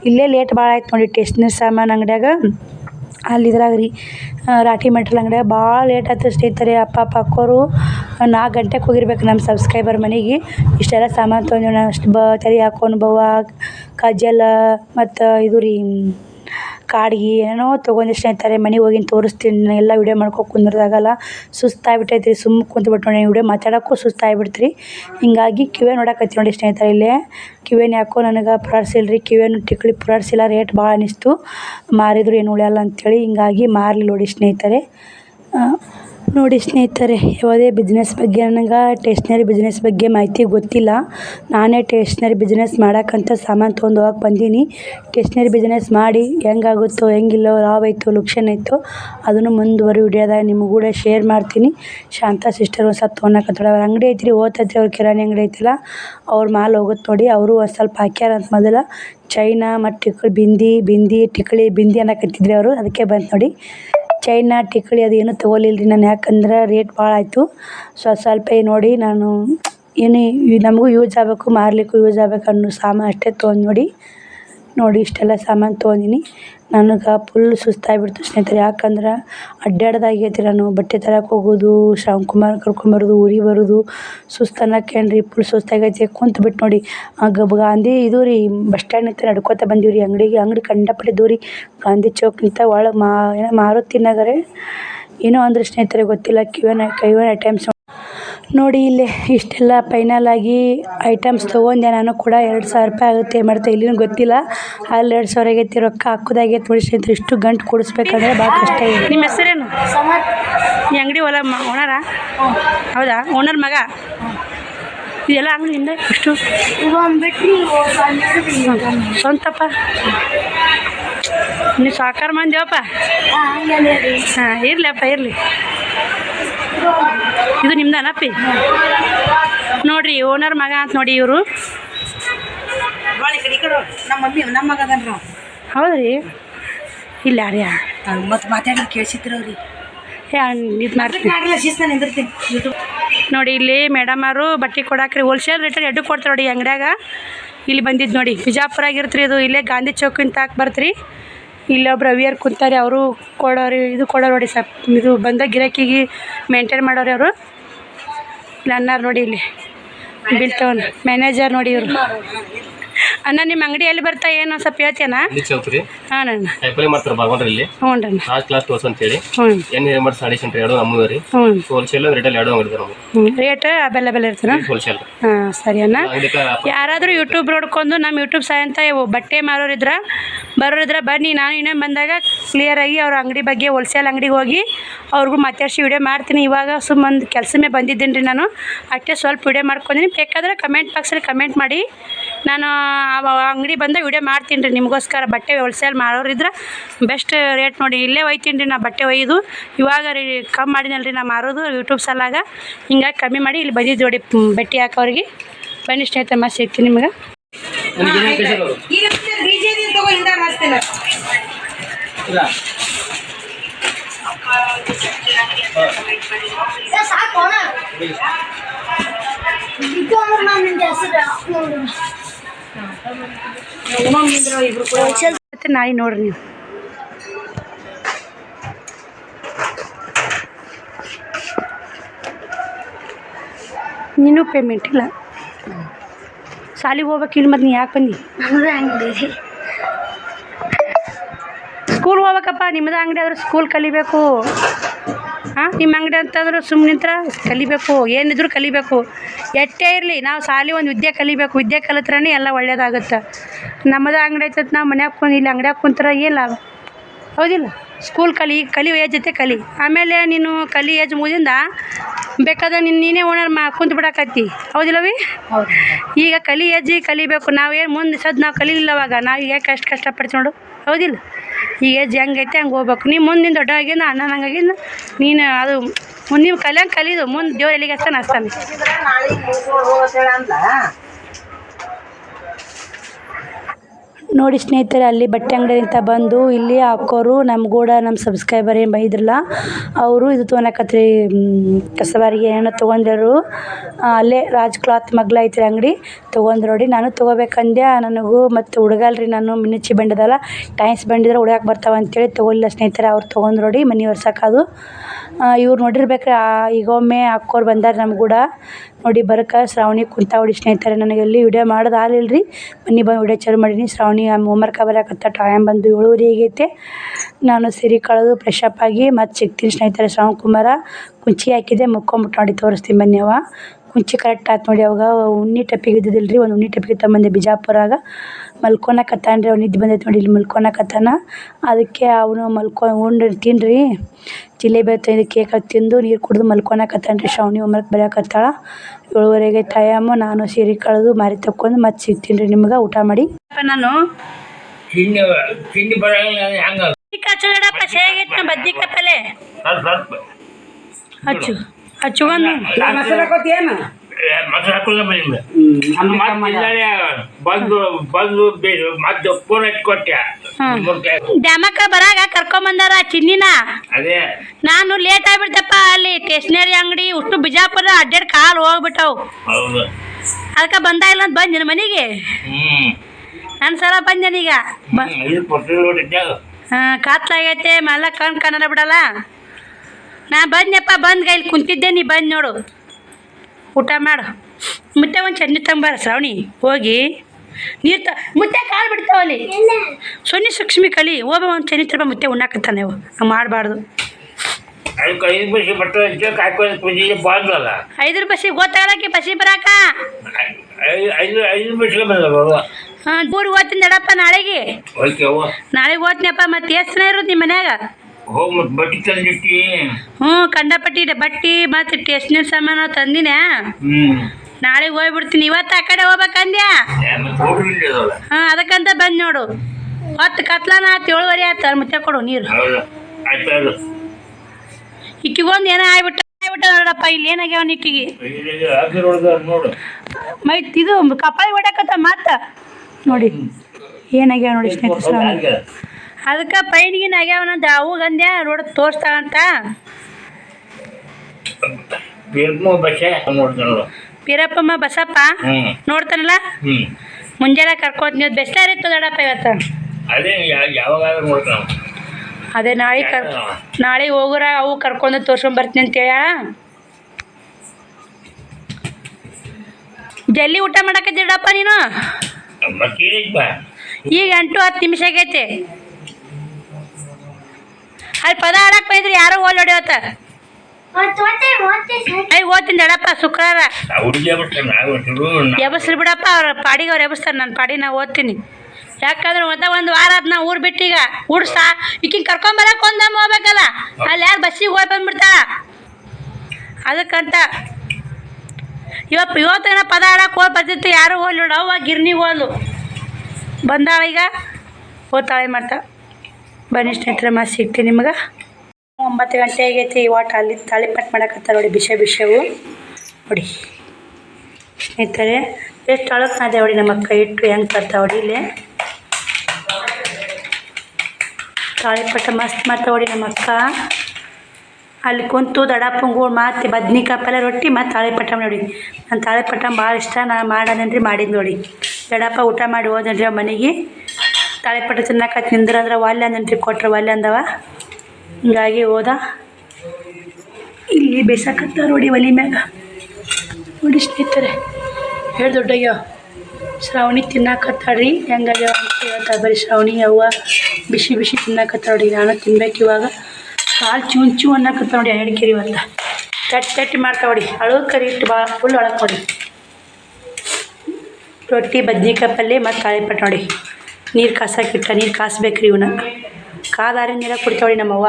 Speaker 1: ಇಲ್ಲೇ ಲೇಟ್ ಭಾಳ ಆಯ್ತು ನೋಡಿ ಟೇಷ್ನರಿ ಸಾಮಾನು ಅಂಗಡಿಯಾಗ. ಅಲ್ಲಿ ಇದ್ರಾಗ ರೀ ರಾಟಿ ಮೆಟ್ರಿಯಲ್ ಅಂಗಡಿಯಾಗ ಭಾಳ ಲೇಟ್ ಆಯ್ತು ಸ್ನೇಹಿತರೆ. ಅಪ್ಪ ಅಪ್ಪ, ಅಕ್ಕೋರು, ನಾಲ್ಕು ಗಂಟೆಗೆ ಹೋಗಿರ್ಬೇಕು ನಮ್ಮ ಸಬ್ಸ್ಕ್ರೈಬರ್ ಮನೆಗೆ. ಇಷ್ಟೆಲ್ಲ ಸಾಮಾನು ತೊಗೊಂಡು ನಾವು ಅಷ್ಟು ಬ ತಲೆ ಹಾಕೊಂಡು ಬವ್ವ ಕಜ್ಜಲ ಮತ್ತು ಇದು ರೀ ಕಾಡ್ಗಿ ಏನೇನೋ ತೊಗೊಂಡು ಸ್ನೇಹಿತರೆ ಮನೆಗೆ ಹೋಗಿನ್ ತೋರಿಸ್ತೀನಿ, ನಾನು ಎಲ್ಲ ವಿಡಿಯೋ ಮಾಡ್ಕೊ ಕುಂದ್ರದಾಗಲ್ಲ. ಸುಸ್ತಾಗ್ಬಿಟ್ಟೈತೆ ರೀ ಸುಮ್ಮ ಕುಂತ್ಬಿಟ್ಟು ನೋಡಿ ವಿಡಿಯೋ ಮಾತಾಡೋಕ್ಕೂ ಸುಸ್ತಾಗ್ಬಿಡ್ತು ರೀ ಹಿಂಗಾಗಿ ಕಿವೇ ನೋಡಕತ್ತಿ ನೋಡಿ ಸ್ನೇಹಿತರೆ ಇಲ್ಲೇ. ಕಿವೇನು ಯಾಕೋ ನನಗೆ ಪುರಾಡ್ಸಿಲ್ಲ ರೀ ಕಿವೇನು ಟಿಕ್ಲಿ ಪುರಾಡ್ಸಿಲ್ಲ ರೇಟ್ ಭಾಳ ಅನಿಸ್ತು. ಮಾರಿದ್ರು ಏನು ಉಳಿಯಲ್ಲ ಅಂಥೇಳಿ ಹಿಂಗಾಗಿ ಮಾರಲಿ ನೋಡಿ ಸ್ನೇಹಿತರೆ ನೋಡಿ ಸ್ನೇಹಿತರೆ, ಯಾವುದೇ ಬಿಸ್ನೆಸ್ ಬಗ್ಗೆ ನನಗೆ ಟೇಷ್ನರಿ ಬಿಸ್ನೆಸ್ ಬಗ್ಗೆ ಮಾಹಿತಿ ಗೊತ್ತಿಲ್ಲ. ನಾನೇ ಟೇಷ್ನರಿ ಬಿಸ್ನೆಸ್ ಮಾಡೋಕ್ಕಂತ ಸಾಮಾನು ತೊಗೊಂಡು ಹೋಗಕ್ಕೆ ಬಂದೀನಿ. ಟೇಷ್ನರಿ ಬಿಸ್ನೆಸ್ ಮಾಡಿ ಹೆಂಗಾಗುತ್ತೋ, ಹೆಂಗಿಲ್ಲೋ ಲಾಭ ಆಯಿತು ಲುಕ್ಷನ್ ಆಯಿತು, ಅದನ್ನು ಮುಂದುವರಿ ವಿಡಿಯೋದಾಗ ನಿಮಗೂ ಕೂಡ ಶೇರ್ ಮಾಡ್ತೀನಿ. ಶಾಂತ ಸಿಸ್ಟರ್ ಒಂದು ಸ್ವಲ್ಪ ತೊಗೊಳಕತ್ತಾಳ ಅವ್ರ ಅಂಗಡಿ ಐತ್ರಿ ಓದ್ತೈತ್ರಿ ಅವ್ರ ಕಿರಾಣಿ ಅಂಗಡಿ ಐತಲ್ಲ, ಅವ್ರ ಮಾಲ್ ಹೋಗುತ್ತೆ ನೋಡಿ. ಅವರು ಒಂದು ಸ್ವಲ್ಪ ಹಾಕ್ಯಾರ ಅಂತ ಮೊದಲ. ಚೈನಾ ಮತ್ತು ಟಿಕ್ ಬಿಂದಿ ಬಿಂದಿ, ಟಿಕಳಿ, ಬಿಂದಿ ಅನ್ನಕತ್ತಿದ್ರಿ ಅವರು. ಅದಕ್ಕೆ ಬಂತು ನೋಡಿ. ಚೈನಾ ಟಿಕ್ಲಿ ಅದು ಏನು ರೀ ನಾನು. ಯಾಕಂದ್ರೆ ರೇಟ್ ಭಾಳ ಆಯಿತು. ಸೊ ಸ್ವಲ್ಪ ನೋಡಿ ನಾನು, ಏನು, ನಮಗೂ ಯೂಸ್ ಆಗಬೇಕು, ಮಾರಲಿಕ್ಕೂ ಯೂಸ್ ಆಗ್ಬೇಕು ಅನ್ನೋ ಸಾಮಾನು ಅಷ್ಟೇ ತೊಗೊಂಡು ನೋಡಿ. ನೋಡಿ, ಇಷ್ಟೆಲ್ಲ ಸಾಮಾನು ತೊಗೊಂಡಿನಿ. ನನಗೆ ಫುಲ್ ಸುಸ್ತಾಗ್ಬಿಡ್ತು ಸ್ನೇಹಿತರೆ. ಯಾಕಂದ್ರೆ ಅಡ್ಡಾಡ್ದಾಗೈತಿ ನಾನು ಬಟ್ಟೆ ತರಕ್ಕೆ ಹೋಗೋದು ಶ್ರಾವಣ್ ಕುಮಾರ್ ಕರ್ಕೊಂಬರೋದು ಊರಿಗೆ ಬರೋದು ಸುಸ್ತು ಅನ್ನಕ್ಕೇನು ರೀ ಫುಲ್ ಸುಸ್ತಾಗೈತಿ. ಕುಂತು ಬಿಟ್ಟು ನೋಡಿ ಗಬ್, ಗಾಂಧಿ ಇದು ರೀ, ಬಸ್ ಸ್ಟ್ಯಾಂಡ್ ನಿಂತ ನಡ್ಕೋತ ಬಂದೀವಿ ರೀ ಅಂಗಡಿಗೆ, ಅಂಗಡಿ ಕಂಡಪಟ್ಟೆ ರೀ ಗಾಂಧಿ ಚೌಕ್ ನಿಂತ ಒಳಗೆ ಮಾ, ಏನೋ ಮಾರುತಿ ನಗರ. ಏನೋ ಅಂದ್ರೆ ಸ್ನೇಹಿತರೆ, ಗೊತ್ತಿಲ್ಲ. ಕಿವನ ಕೈವನ ಐಟಮ್ಸ್ ನೋಡಿ ಇಲ್ಲಿ ಇಷ್ಟೆಲ್ಲ ಫೈನಲ್ ಆಗಿ ಐಟಮ್ಸ್ ತೊಗೊಂಡೆ. ನಾನು ಕೂಡ ಎರಡು ಸಾವಿರ ರೂಪಾಯಿ ಆಗುತ್ತೆ ಮಾಡ್ತಾ ಇಲ್ಲಿನೂ ಗೊತ್ತಿಲ್ಲ. ಅಲ್ಲಿ ಎರಡು ಸಾವಿರ ಆಗೈತಿ ರೊಕ್ಕ ಹಾಕೋದಾಗೈತೆ ನೋಡಿ ಅಂತ ಇಷ್ಟು ಗಂಟು ಕೊಡಿಸ್ಬೇಕಂದ್ರೆ ಭಾಳ ಕಷ್ಟ ಇದೆ. ನಿಮ್ಮ ಹೆಸರೇನು? ಈ ಅಂಗಡಿ ಹೊಲ ಓನರ? ಹೌದಾ? ಓನರ್ ಮಗ? ಇದೆಲ್ಲ ಅಂಗಡಿ ಹಿಂದೆ ಇಷ್ಟು ಸ್ವಂತಪ್ಪ? ನೀವು ಸಾಕಾರ ಮಂದಿವಪ್ಪ ಹಾಂ ಇರಲಿಯಪ್ಪ ಇರಲಿ. ಇದು ನಿಮ್ದನಪ್ಪಿ ನೋಡ್ರಿ ಓನರ್ ಮಗ ಅಂತ ನೋಡಿ ಇವರು. ಹೌದ್ರಿ. ಇಲ್ಲ ರೀ
Speaker 2: ಮತ್ತೆ ಮಾತಾಡಿ ಕೇಳಿಸಿದ್ರು ಅವ್ರಿ
Speaker 1: ಇದು ಮಾಡ್ತೀನಿ. ನೋಡಿ, ಇಲ್ಲಿ ಮೇಡಮ್ ಅವರು ಬಟ್ಟೆ ಕೊಡಾಕ್ರಿ ಹೋಲ್ಸೇಲ್ ರೇಟಲ್ಲಿ ಎಡ್ಡು ಕೊಡ್ತಾರೆ ನೋಡಿ ಅಂಗಡಿಯಾಗ. ಇಲ್ಲಿ ಬಂದಿದ್ದು ನೋಡಿ ಬಿಜಾಪುರ ಆಗಿರ್ತ್ರಿ ಇದು, ಇಲ್ಲೇ ಗಾಂಧಿ ಚೌಕಿಂತ ಹಾಕಿ ಬರ್ತ್ರಿ. ಇಲ್ಲೊಬ್ರು ಅವಿಯರ್ ಕುಂತಾರೆ, ಅವರು ಕೊಡೋರು, ಇದು ಕೊಡೋರು ನೋಡಿ ಸಪ್ ಇದು ಬಂದ ಗಿರಾಕಿಗೆ ಮೇಂಟೈನ್ ಮಾಡೋರು ಅವರು ಇಲ್ಲ ನೋಡಿ ಇಲ್ಲಿ. ಬಿಲ್ ತಗೊಂಡು. ಮ್ಯಾನೇಜರ್ ನೋಡಿ ಇವರು. ಅಣ್ಣ ನಿಮ್ಮ ಅಂಗಡಿ ಎಲ್ಲಿ ಬರ್ತಾ ಏನು ಸ್ವಲ್ಪ ಹೇಳ್ತೀಯಣ್ಣ?
Speaker 4: ಇಲ್ಲಿ ಚೌಕ್ ರೀ
Speaker 1: ಹಾಂ ಅಣ್ಣ
Speaker 4: ಕಾಯಿಪಲ್ಲೆ ಮಾಡ್ತಾರೆ ಭಾಗವಂಡ್ರಿ ಇಲ್ಲಿ.
Speaker 1: ಹ್ಞೂ ಅಣ್ಣ
Speaker 4: ಕ್ಲಾಸ್ ಅಂತೇಳಿ.
Speaker 1: ಹ್ಞೂ
Speaker 4: ಎನ್ ಮಾಡಿ ಸಾಡಿ ಸೆಂಟ್ರ್ ಎರಡು ನಮ್ಮದು ರೀ.
Speaker 1: ಹ್ಞೂ
Speaker 4: ಹೋಲ್ಸೇಲ್ ರೇಟಲ್ಲಿ ಎರಡು ಅಂಗಡಿ ನಮಗೆ
Speaker 1: ಹ್ಞೂ ರೇಟ್ ಅವೈಲೇಬಲ್ ಇರ್ತೀನ
Speaker 4: ಹೋಲ್ಸೇಲ್
Speaker 1: ಹಾಂ ಸರಿ ಅಣ್ಣ. ಯಾರಾದರೂ ಯೂಟ್ಯೂಬ್ ನೋಡ್ಕೊಂಡು ನಮ್ಮ ಯೂಟ್ಯೂಬ್ ಇವು ಬಟ್ಟೆ ಮಾರೋರಿದ್ರ ಬರೋರಿದ್ರ ಬನ್ನಿ. ನಾನು ಇನ್ನೊಮ್ಮೆ ಬಂದಾಗ ಕ್ಲಿಯರ್ ಆಗಿ ಅವ್ರ ಅಂಗಡಿ ಬಗ್ಗೆ ಹೋಲ್ಸೇಲ್ ಅಂಗಡಿಗೆ ಹೋಗಿ ಅವ್ರಿಗೂ ಮಾತಾಡಿಸಿ ವಿಡಿಯೋ ಮಾಡ್ತೀನಿ. ಇವಾಗ ಸುಮ್ಮನೆ ಕೆಲಸ ಮೇಲೆ ಬಂದಿದ್ದೀನಿ ರೀ ನಾನು. ಅಷ್ಟೇ ಸ್ವಲ್ಪ ವಿಡಿಯೋ ಮಾಡ್ಕೊಂಡಿನಿ. ಬೇಕಾದ್ರೆ ಕಮೆಂಟ್ ಬಾಕ್ಸಲ್ಲಿ ಕಮೆಂಟ್ ಮಾಡಿ ನಾನು ಆ ಅಂಗಡಿ ಬಂದ ವಿಡಿಯೋ ಮಾಡ್ತೀನಿ ರೀ ನಿಮಗೋಸ್ಕರ ಬಟ್ಟೆ ಹೋಲ್ಸೇಲ್ ಮಾರೋರಿದ್ರೆ ಬೆಸ್ಟ್ ರೇಟ್ ನೋಡಿ. ಇಲ್ಲೇ ಒಯ್ತೀನಿ ರೀ ನಾ ಬಟ್ಟೆ ಒಯ್ದು. ಇವಾಗ ರೀ ಕಮ್ಮಿ ಮಾಡಿನಲ್ಲ ರೀ ನಾ ಮಾರೋದು ಯೂಟ್ಯೂಬ್ ಸಲಾಗ. ಹಿಂಗಾಗಿ ಕಮ್ಮಿ ಮಾಡಿ ಇಲ್ಲಿ ಬಂದಿದ್ದು ನೋಡಿ ಬೆಟ್ಟಿ ಹಾಕೋರಿಗೆ ಬನ್ನಿ ಸ್ನೇಹಿತರೆ ಮತ್ತೆ ಸಿಗ್ತೀನಿ ನಿಮ್ಗೆ.
Speaker 2: ಈಗ
Speaker 1: ನಾಯಿ ನೋಡ್ರಿ ನೀವು ನೀನು ಪೇಮೆಂಟ್ ಇಲ್ಲ. ಶಾಲೆಗೆ ಹೋಗ್ಬೇಕು ಇಲ್ಲಿ ಮತ್ತೆ ನೀ ಯಾಕೆ ಬಂದಿ? ಸ್ಕೂಲ್ ಹೋಗ್ಬೇಕಪ್ಪ ನಿಮ್ಮದ ಅಂಗಡಿ ಆದ್ರೆ ಸ್ಕೂಲ್ ಕಲಿಬೇಕು. ಹಾಂ ನಿಮ್ಮ ಅಂಗಡಿ ಅಂತಂದ್ರೆ ಸುಮ್ಮನೆ ನಿಂತ್ರ ಕಲಿಬೇಕು, ಏನಿದ್ರು ಕಲಿಬೇಕು. ಎಷ್ಟೇ ಇರಲಿ, ನಾವು ಸಾಲಿ ಒಂದು ವಿದ್ಯೆ ಕಲಿಬೇಕು. ವಿದ್ಯೆ ಕಲಿತ್ರೇ ಎಲ್ಲ ಒಳ್ಳೇದಾಗುತ್ತೆ. ನಮ್ಮದು ಅಂಗಡಿ ಐತತ್ ನಾವು ಮನ್ಯಾಗ ಕುಂದು, ಇಲ್ಲಿ ಅಂಗಡಿಯಾಗ ಕುಂತ್ರ ಏನು ಲಾಭ? ಹೌದಿಲ್ಲ. ಸ್ಕೂಲ್ ಕಲಿ ಕಲಿ ಏಜ್ ಜೊತೆ ಕಲಿ. ಆಮೇಲೆ ನೀನು ಕಲಿ ಏಜ್ ಮುಗಿದಿಂದ ಬೇಕಾದ ನೀನು ನೀನೇ ಓನರ್ ಮಾ, ಕುಂತು ಬಿಡಕತ್ತಿ. ಹೌದಿಲ್ಲವಿ ಈಗ ಕಲಿ ಏಜಿ ಕಲಿಬೇಕು. ನಾವೇನು ಮುಂದೆ ಸದ್ ನಾವು ಕಲಿಲಿಲ್ಲವಾಗ ನಾವು ಈಗ ಕಷ್ಟ ಕಷ್ಟಪಡ್ತೀವಿ ನೋಡು? ಹೌದಿಲ್ಲ. ಈ ಏಜ್ ಹೆಂಗೈತೆ ಹಂಗೆ ಹೋಗ್ಬೇಕು. ನೀ ಮುಂದಿನ ದೊಡ್ಡ ಆಗಿಂದ ಅಣ್ಣ ಹಂಗಾಗಿಂದ ನೀನು ಅದು ಮುಂದಿನ ಕಲಿಯಂಗೆ ಕಲಿದು, ಮುಂದೆ ದೇವ್ರು ಎಲ್ಲಿಗೆ ಹಚ್ತಾನೆ ಹಚ್ತಾನೆ. ನೋಡಿ ಸ್ನೇಹಿತರೆ, ಅಲ್ಲಿ ಬಟ್ಟೆ ಅಂಗಡಿಯಿಂದ ಬಂದು ಇಲ್ಲಿ ಹಾಕೋರು ನಮ್ಮ ಕೂಡ ನಮ್ಮ ಸಬ್ಸ್ಕ್ರೈಬರ್ ಏನು ಬೈದ್ರಲ್ಲ, ಅವರು ಇದು ತೊಗೊಳಕತ್ರಿ ಕಸಬಾರಿಗೆ ಏನೋ ತೊಗೊಂಡರು ಅಲ್ಲೇ ರಾಜ್ ಕ್ಲಾತ್ ಮಗ್ಲ ಐತ್ರಿ ಅಂಗಡಿ ತೊಗೊಂಡ್ರು ನೋಡಿ, ನಾನು ತೊಗೋಬೇಕಂದೆ ನನಗೂ ಮತ್ತು ಹುಡುಗಲ್ರಿ ನಾನು, ಮಿನಿಚಿ ಬಂಡದಲ್ಲ ಟೈಮ್ಸ್ ಬಂಡಿದ್ರೆ ಹುಡುಗಕ್ಕೆ ಬರ್ತಾವೆ ಅಂತೇಳಿ ತೊಗೊಲಿಲ್ಲ ಸ್ನೇಹಿತರೆ, ಅವ್ರು ತೊಗೊಂಡ್ರು ನೋಡಿ, ಮನೆ ಅದು. ಇವ್ರು ನೋಡಿರ್ಬೇಕ್ರಿ ಈಗ ಒಮ್ಮೆ ಬಂದಾರೆ ಬಂದಾರ ನಮ್ಮ ಕೂಡ ನೋಡಿ ಬರಕ ಶ್ರಾವಣಿ ಕುಂತ ಹೊಡಿ ಸ್ನೇಹಿತರೆ ನನಗೆ ಎಲ್ಲಿ ವಿಡಿಯೋ ಮಾಡೋದು ಆಗಲಿಲ್ಲ ರೀ ಬನ್ನಿ ಬಂದು ವಿಡಿಯೋ ಚಾಲು ಮಾಡೀನಿ. ಶ್ರಾವಣಿ ಹೋಮ್ವರ್ಕ ಬರಕತ್ತ ಟೈಮ್ ಬಂದು ಏಳುವರೆ ಆಗೈತೆ. ನಾನು ಸಿರಿ ಕಳೆದು ಫ್ರೆಶ್ ಅಪ್ ಆಗಿ ಮತ್ತೆ ಸಿಗ್ತೀನಿ ಸ್ನೇಹಿತರೆ ಶ್ರಾವಣ್ ಕುಮಾರ. ಕುಂಚಿ ಹಾಕಿದೆ, ಮುಕ್ಕೊಂಬಿಟ್ಟು ನೋಡಿ ತೋರಿಸ್ತೀನಿ ಬನ್ನಿ ಅವ ಕುಂಚಿ ಕರೆಕ್ಟ್ ಆಯ್ತು ನೋಡಿ ಅವಾಗ ಉಣ್ಣಿ ಟಪ್ಪಿಗೆ ಇದ್ದಿದ್ದಿಲ್ಲ ರೀ ಒಂದು ಉಣ್ಣಿ ಟಪ್ಪಿಗೆ ತಗೊಂಬಂದೆ ಬಿಜಾಪುರಾಗ. ಮಲ್ಕೊಳಕತ್ತಾನ ರೀ ಅವ್ನು ನಿದ್ದೆ ಬಂದೈತೆ ನೋಡಿ ಇಲ್ಲಿ ಮಲ್ಕೊಳಕತ್ತಾನ ಅದಕ್ಕೆ ಅವನು ಮಲ್ಕೊ ಉಂಡು ತಿನ್ನಿರಿ ಜಿಲೇಬಿ ತಂದು ಕೇಕ್ ಅದು ತಿಂದು ನೀರು ಕುಡಿದು ಮಲ್ಕೊಳಕತ್ತಾನ ರೀ ಶ್ರಾವಣಿ ಹೋಮ್ವರ್ಕ್ ಬರೆಯಕತ್ತಾಳ ಏಳುವರೆಗೆ ಟೈಮು ನಾನು ಸೀರೆ ಕಳೆದು ಮಾರಿ ತಕ್ಕೊಂಡು ಮತ್ತೆ ಸಿಗ್ತೀನಿ ರೀ ನಿಮ್ಗೆ ಊಟ ಮಾಡಿ. ನಾನು. ಹಚ್ಚು ಹಚ್ಕೊಂಡು
Speaker 5: ಹಾಕೋಲ್ಲ ಬಂದ ಬಂದು ಬಂದು ಮತ್ತೆ ಫೋನ್ ಹಚ್ಕೊಟ್ಟೆ.
Speaker 1: ಡ್ಯಾಮಕ್ಕ ಬರಾಗ ಕರ್ಕೊಂಬಂದಾರ ಚಿನ್ನಿನ?
Speaker 5: ಅದೇ.
Speaker 1: ನಾನು ಲೇಟ್ ಆಗ್ಬಿಡ್ತಪ್ಪ ಅಲ್ಲಿ ಸ್ಟೇಷನರಿ ಅಂಗಡಿ ಉಷ್ಟು ಬಿಜಾಪುರ ಅಡ್ಡಾಡ್ ಕಾಲ್ ಹೋಗ್ಬಿಟ್ಟವು.
Speaker 5: ಹೌದು.
Speaker 1: ಅದಕ್ಕೆ ಬಂದ ಇಲ್ಲ ಅಂತ ಬಂದಿನ ಮನೆಗೆ?
Speaker 5: ಹ್ಮ್.
Speaker 1: ನನ್ನ ಸಲ ಬಂದೇನೀಗ. ಹಾಂ ಕಾತ್ಲಾಗೈತೆ ಮೆಲ್ಲ ಕಣ್ ಕನ್ನಡ ಬಿಡಲ್ಲ. ನಾ ಬಂದ್ನಪ್ಪ ಬಂದು ಇಲ್ಲಿ ಕುಂತಿದ್ದೆ ನೀ ಬಂದು ನೋಡು. ಊಟ ಮಾಡು. ಮುತ್ತೆ ಒಂದು ಚಟ್ನಿ ತಂಬಾರ ಶ್ರಾವಣಿ. ಹೋಗಿ. ನೀರು ತ ಮುತ್ತೆ ಕಾಲು ಬಿಡ್ತಾವಲ್ಲಿ ಸೊನ್ನೆ ಸೂಕ್ಷ್ಮಿ ಕಲಿ ಹೋಗ ಒಂದು ಚಟ್ನಿ ತರ ಮುತ್ತೆ ಉಣ್ಣಾಕತ್ತಾನೆ ನೀವು ಮಾಡಬಾರ್ದು.
Speaker 5: ಐದು ಬಸಿ ಬಟ್ಟೆ ಕಾಯ್ಕೊಂಡು ಪೂಜೆಗೆ ಬಂದಲ್ಲ
Speaker 1: ಐದು ಬಸ್ಸಿಗೆ ಗೊತ್ತಾಗಲಕ್ಕೆ ಬಸ್ಸಿಗೆ ಬರಾಕ.
Speaker 5: ಐದು ಐದು
Speaker 1: ಹಾಂ ಊರಿಗೆ ಓದ್ತೀನಿ ನಡಪ್ಪ ನಾಳೆಗೆ. ನಾಳೆಗೆ ಓದ್ತೀನಪ್ಪ ಮತ್ತೆ ಎಷ್ಟು ಜನ ಇರೋದು ನಿಮ್ಮ ಮನ್ಯಾಗ?
Speaker 5: ಬಟ್ಟೆ ತಂದಿಟ್ಟಿ
Speaker 1: ಹ್ಞೂ ಕಂಡಪಟ್ಟಿ ಬಟ್ಟಿ ಮತ್ತು ಟೇಸ್ಟ್ನ ಸಾಮಾನು ತಂದಿನ.
Speaker 5: ನಾಳೆ
Speaker 1: ನಾಳೆಗೆ ಹೋಗ್ಬಿಡ್ತೀನಿ. ಇವತ್ತು ಆ ಕಡೆ ಹೋಗ್ಬೇಕಂದ್ಯಾ? ಹಾಂ ಅದಕ್ಕಂತ ಬಂದು ನೋಡು. ಹೊತ್ತು ಕತ್ಲಾನ ಆತು ಏಳುವರೆ ಆಯ್ತು ಅಲ್ಲಿ ಮುತ್ತೆ ಕೊಡು ನೀರು. ಇಕ್ಕಿಗೊಂದು ಏನೋ ಆಗ್ಬಿಟ್ಟ ಆಗ್ಬಿಟ್ಟ ನೋಡಪ್ಪ ಇಲ್ಲಿ ಏನಾಗ್ಯಾವ
Speaker 5: ನೋಡು.
Speaker 1: ಮೈ ಇದು ಕಪಾಳಿ ಹೊಡ್ಯಾಕತ್ತ ಮತ್ತ? ನೋಡಿ. ಏನಾಗ್ಯಾವ ನೋಡಿ ಸ್ನೇಹಿತರೆ. ಅದಕ್ಕೆ ಗಿನ್ ಆಗ್ಯಾವನಂತ ಅವಾಗಂದ್ಯ ನೋಡಿ ತೋರಿಸ್ತಾಳಂತ. ಬೀರಪ್ಪಮ್ಮ ಬಸಪ್ಪ? ನೋಡ್ತಾನಲ್ಲ?
Speaker 5: ಮುಂಜಾನೆ
Speaker 1: ಮುಂಜಾನೆ ಕರ್ಕೋತೀನಿ ಬೆಸ್ತಾರ ಇತ್ತು ದಡಪ್ಪ ಇವತ್ತು.
Speaker 5: ಅದೇ
Speaker 1: ನಾಳೆ ಕರ್ ನಾಳೆ ಹೋಗ್ರ ಅವು ಕರ್ಕೊಂಡು ತೋರ್ಸ್ಕೊಂಡ್ ಬರ್ತೀನಿ ಅಂತ ಹೇಳ. ಜಲ್ದಿ ಊಟ ದಿಡಪ್ಪ ನೀನು? ಈಗ ಎಂಟು ಹತ್ತು ನಿಮಿಷ ಆಗೈತೆ. ಅಲ್ಲಿ ಪದ ಆಡಕ್ ಬೈದ್ರು ಯಾರೋ ಓಲ್ ಹೊಡಿಯೋತ ಐ ಓದ್ತೀನಿ ದಡಪ್ಪ ಶುಕ್ರವಾರ. ಎಬಸ್ರಿ ಬಿಡಪ್ಪ ಅವ್ರ ಪಾಡಿಗೆ ಅವ್ರು ಎಬಸ್ತಾರೆ ನನ್ನ ಪಾಡಿ ನಾ ಓದ್ತೀನಿ. ಯಾಕಂದ್ರೆ ಒಂದ ಒಂದು ವಾರ ಆದ್ ನಾ ಊರು ಬಿಟ್ಟೀಗ ಊರು ಸಾ ಈಕಿಂಗ್ ಕರ್ಕೊಂಬರಕ್ಕೆ ಒಂದಮ್ಮ ಹೋಗ್ಬೇಕಲ್ಲ. ಅಲ್ಲಿ ಯಾರು ಬಸ್ಸಿಗೆ ಹೋಗಿ ಬಂದ್ಬಿಡ್ತಾಳ. ಅದಕ್ಕಂತ ಇವತ್ತು ಇವತ್ತಿನ ಪದ ಆಡಕ್ಕೆ ಹೋಗಿ ಬರ್ತಿತ್ತು ಯಾರು ಹೋಗ್ಲಿ ನೋಡು ಅವ್ವ ಗಿರ್ನಿಗೆ ಹೋದ್ಲು. ಬಂದಾಳ ಈಗ. ಓದ್ತಾಳೆ ಮಾಡ್ತಾ ಬನ್ನಿ ಸ್ನೇಹಿತರೆ ಮತ್ತೆ ಸಿಗ್ತೀನಿ ನಿಮ್ಗೆ. ಒಂಬತ್ತು ಗಂಟೆ ಆಗೈತಿ ಇವಾಟ ಅಲ್ಲಿ ತಾಳಿಪಟ್ಟು ಮಾಡಕತ್ತಾರ ನೋಡಿ ಬಿಷ ಬಿಷವು. ನೋಡಿ. ಸ್ನೇಹಿತರೆ, ಎಷ್ಟು ಅಳಕ್ ನಾದೆ ನೋಡಿ ನಮ್ಮ ಅಕ್ಕ ಇಟ್ಟು ಹೆಂಗೆ ತರ್ತಾವ ನೋಡಿ ಇಲ್ಲಿ. ತಾಳಿಪಟ್ಟ ಮಸ್ತ್ ಮಾಡ್ತಾವ ನೋಡಿ ನಮ್ಮ ಅಕ್ಕ. ಅಲ್ಲಿ ಕುಂತು ದಡಪ್ಪಂಗು ಮತ್ತು ಬದ್ನಿಕಾಯಿ ಪಲ್ಯ ರೊಟ್ಟಿ ಮತ್ತು ತಾಳಿಪಟ್ಟ ನೋಡಿ ನನ್ನ ತಾಳಿಪಟ್ಟ ಭಾಳ ಇಷ್ಟ ನಾನು ಮಾಡನೇನ್ರಿ ಮಾಡಿದ್ದು ನೋಡಿ. ದಡಪ್ಪ ಊಟ ಮಾಡಿ ಹೋದನ್ರಿ ಆ ಮನೆಗೆ. ತಾಳಿಪಟ್ಟ ತಿನ್ನಕತ್ ನಿಂದ್ರಂದ್ರೆ ವಾಲ್ಯ ನೆಂಟ್ರಿ ಕೊಟ್ರೆ ವಾಲ್ಯ ಅಂದವ? ಹಿಂಗಾಗಿ ಹೋದ. ಇಲ್ಲಿ ಬೇಸಾಕತ್ತ ನೋಡಿ ಒಲಿ ಮ್ಯಾಗ. ನೋಡಿ ಸ್ನೇಹಿತರೆ, ಹೇಳಿ ದೊಡ್ಡಯ್ಯ, ಶ್ರಾವಣಿ ತಿನ್ನಕತ್ತಾಡ್ರಿ ಹೆಂಗಾಗ್ಯಾವ ಅಂತ ಬರೀ ಶ್ರಾವಣಿ ಅವ್ವ ಬಿಸಿ ಬಿಸಿ ತಿನ್ನಕತ್ತಾಡ್ರಿ ನಾನು ತಿನ್ಬೇಕು ಇವಾಗ. ಕಾಲು ಚೂನ್ ಚೂ ಅನ್ನಕತ್ತ ನೋಡಿ ಹೆಣ್ಕಿರಿ ಅಂತ ತಟ್ಟಿ ಮಾಡ್ತಾ ನೋಡಿ. ಅಳು ಕರಿ ಇಟ್ಟು ಭಾಳ ಫುಲ್ ಒಳಗೆ ಕೊಡಿ ರೊಟ್ಟಿ, ಬದ್ನಿಕಾಯಿ ಪಲ್ಯ ಮತ್ತು ತಾಳಿಪಟ್ಟು ನೋಡಿ. ನೀರು ಕಾಸಾಕಿಟ್ಟ ನೀರು ಕಾಸ್ಬೇಕ್ರಿ ಇವನ್ನ ಕಾದಾರೆ ನೀರ ಕುಡಿತಾವಳಿ ನಮ್ಮವ್ವ.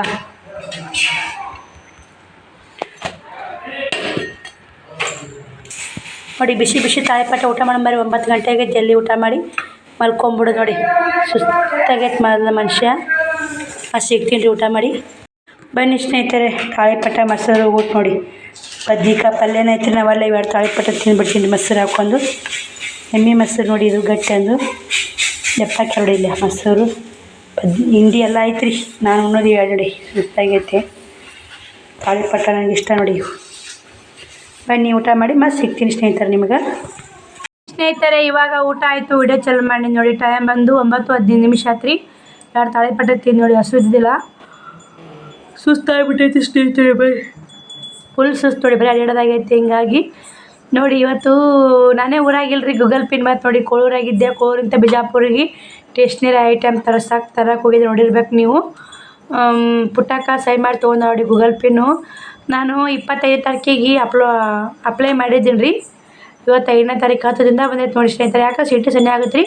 Speaker 1: ನೋಡಿ, ಬಿಸಿ ಬಿಸಿ ತಾಯಿಪಾಟ ಊಟ ಮಾಡಿ ಒಂಬತ್ತು ಗಂಟೆಗೆ ಜಲ್ದಿ ಊಟ ಮಾಡಿ ಮಲ್ಕೊಂಬಿಡು ನೋಡಿ. ಸುಸ್ತಾಗೈತೆ ಮಾಡಿದ ಮನುಷ್ಯ. ಅದು ಸಿಗ್ತೀನಿ ರೀ ಊಟ ಮಾಡಿ. ಬನ್ನಿ ಸ್ನೇಹಿತರೆ ತಾಳಿಪಟ್ಟ ಮೊಸರು ಊಟ ನೋಡಿ. ಬದ್ನಿಕಾಯಿ ಪಲ್ಯನ ಐತಿ ನಾವೆಲ್ಲ ಇವೆರಡು ತಾಳಿಪಟ್ಟ ತಿಂದ್ಬಿಡ್ತೀನಿ. ಮೊಸರು ಹಾಕ್ಕೊಂಡು. ಎಮ್ಮೆ ಮೊಸರು ನೋಡಿ, ಇದು ಗಟ್ಟಿ ಅಂದು. ಎಪ್ಪಕ್ಕೆ ಎರಡು ಇಲ್ಲ ಮೊಸರು ಹಿಂಡಿ ಎಲ್ಲ ಐತ್ರಿ. ನಾನು ಉಣ್ಣೋದು ಹೇಳಿ ನೋಡಿ ಸುಸ್ತಾಗೈತೆ ತಾಳಿಪಟ್ಟ ನನಗೆ ಇಷ್ಟ ನೋಡಿ. ಬನ್ನಿ, ಊಟ ಮಾಡಿ. ಮತ್ತೆ ಸಿಗ್ತೀನಿ ಸ್ನೇಹಿತರೆ ನಿಮ್ಗೆ. ಸ್ನೇಹಿತರೆ, ಇವಾಗ ಊಟ ಆಯಿತು. ವಿಡಿಯೋ ಚಾಲು ಮಾಡಿ ನೋಡಿ. ಟೈಮ್ ಬಂದು ಒಂಬತ್ತು ಹದಿನೈದು ನಿಮಿಷ ಆತ್ರಿ. ಎರಡು ತಾಳಿಪಟ್ಟ ತಿಂದು ನೋಡಿ ಹಸು ಇದ್ದಿಲ್ಲ ಸ್ನೇಹಿತರೆ, ಬೈ. ಫುಲ್ ಸುಸ್ತು ನೋಡಿ. ಬರೀ ಅಡ್ಡಾಡೋದಾಗೈತಿ ಹಿಂಗಾಗಿ. ನೋಡಿ, ಇವತ್ತು ನಾನೇ ಊರಾಗಿಲ್ರಿ, ಗೂಗಲ್ ಪಿನ್ ಮತ್ತು ನೋಡಿ, ಕೋಳೂರಾಗಿದ್ದೆ, ಕೋಳೂರಿಂದ ಬಿಜಾಪುರಿಗೆ ಸ್ಟೇಷ್ನರಿ ಐಟಮ್ ತರಸಕ್ಕೆ ತರಕ್ಕೆ ಹೋಗಿದ್ದೆ, ನೋಡಿರ್ಬೇಕು ನೀವು. ಪುಟ್ಟಕ್ಕ ಸೈ ಮಾಡಿ ತೊಗೊಂಡು ನೋಡಿ ಗೂಗಲ್ ಪಿನ್ನು. ನಾನು ಇಪ್ಪತ್ತೈದು ತಾರೀಕಿಗೆ ಅಪ್ಲೋ, ಅಪ್ಲೈ ಮಾಡಿದ್ದೀನಿ ರೀ ಇವತ್ತೈದನೇ ತಾರೀಕು ಹತ್ತದಿಂದ ಬಂದೈತೆ ನೋಡಿ ಸ್ನೇಹಿತರೆ ಯಾಕೆ ಸಿಟಿ ಸನ್ನೆ ಆಗುತ್ತೆ ರೀ